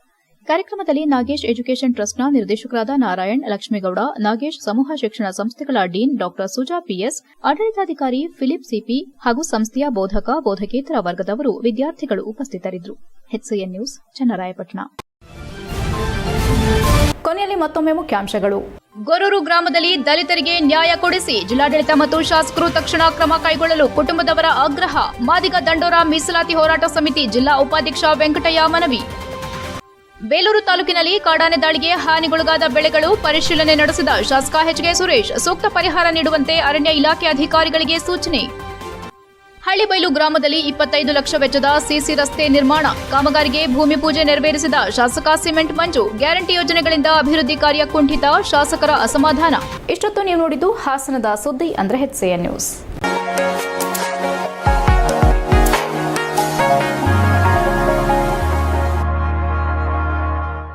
ಕಾರ್ಯಕ್ರಮದಲ್ಲಿ ನಾಗೇಶ್ ಎಜುಕೇಷನ್ ಟ್ರಸ್ಟ್ನ ನಿರ್ದೇಶಕರಾದ ನಾರಾಯಣ್ ಲಕ್ಷ್ಮೇಗೌಡ, ನಾಗೇಶ್ ಸಮೂಹ ಶಿಕ್ಷಣ ಸಂಸ್ಥೆಗಳ ಡೀನ್ ಡಾ ಸುಜಾ ಪಿಎಸ್, ಆಡಳಿತಾಧಿಕಾರಿ ಫಿಲಿಪ್ ಸಿಪಿ ಹಾಗೂ ಸಂಸ್ಥೆಯ ಬೋಧಕ ಬೋಧಕೇತರ ವರ್ಗದವರು ವಿದ್ಯಾರ್ಥಿಗಳು ಉಪಸ್ಥಿತರಿದ್ದರು. ನ್ಯೂಸ್, ಚನ್ನರಾಯಪಟ್ಟಣ. ಕೊನೆಯಲ್ಲಿ ಮತ್ತೊಮ್ಮೆ ಮುಖ್ಯಾಂಶಗಳು. ಗೊರೂರು ಗ್ರಾಮದಲ್ಲಿ ದಲಿತರಿಗೆ ನ್ಯಾಯ ಕೊಡಿಸಿ ಜಿಲ್ಲಾಡಳಿತ ಮತ್ತು ಶಾಸಕರು ತಕ್ಷಣ ಕ್ರಮ ಕೈಗೊಳ್ಳಲು ಕುಟುಂಬದವರ ಆಗ್ರಹ. ಮಾದಿಗ ದಂಡೋರ ಮೀಸಲಾತಿ ಹೋರಾಟ ಸಮಿತಿ ಜಿಲ್ಲಾ ಉಪಾಧ್ಯಕ್ಷ ವೆಂಕಟಯ್ಯ ಮನವಿ. ಬೇಲೂರು ತಾಲೂಕಿನಲ್ಲಿ ಕಾಡಾನೆ ದಾಳಿಗೆ ಹಾನಿಗೊಳಗಾದ ಬೆಳೆಗಳು ಪರಿಶೀಲನೆ ನಡೆಸಿದ ಶಾಸಕ ಎಚ್ಕೆ ಸುರೇಶ್ ಸೂಕ್ತ ಪರಿಹಾರ ನೀಡುವಂತೆ ಅರಣ್ಯ ಇಲಾಖೆ ಅಧಿಕಾರಿಗಳಿಗೆ ಸೂಚನೆ. ಹಳ್ಳಿಬೈಲು ಗ್ರಾಮದಲ್ಲಿ ಇಪ್ಪತ್ತೈದು ಲಕ್ಷ ವೆಚ್ಚದ ಸಿಸಿ ರಸ್ತೆ ನಿರ್ಮಾಣ. ಕಾಮಗಾರಿಗೆ ಭೂಮಿ ಪೂಜೆ ನೆರವೇರಿಸಿದ ಶಾಸಕ ಸಿಮೆಂಟ್ ಮಂಜು. ಗ್ಯಾರಂಟಿ ಯೋಜನೆಗಳಿಂದ ಅಭಿವೃದ್ಧಿ ಕಾರ್ಯ ಕುಂಠಿತ, ಶಾಸಕರ ಅಸಮಾಧಾನ. ಇಷ್ಟೊತ್ತು ನೀವು ನೋಡಿದ್ದು ಹಾಸನದ ಸುದ್ದಿ ಅಂದ್ರೆ ಎಚ್ಸಿಎನ್ ನ್ಯೂಸ್.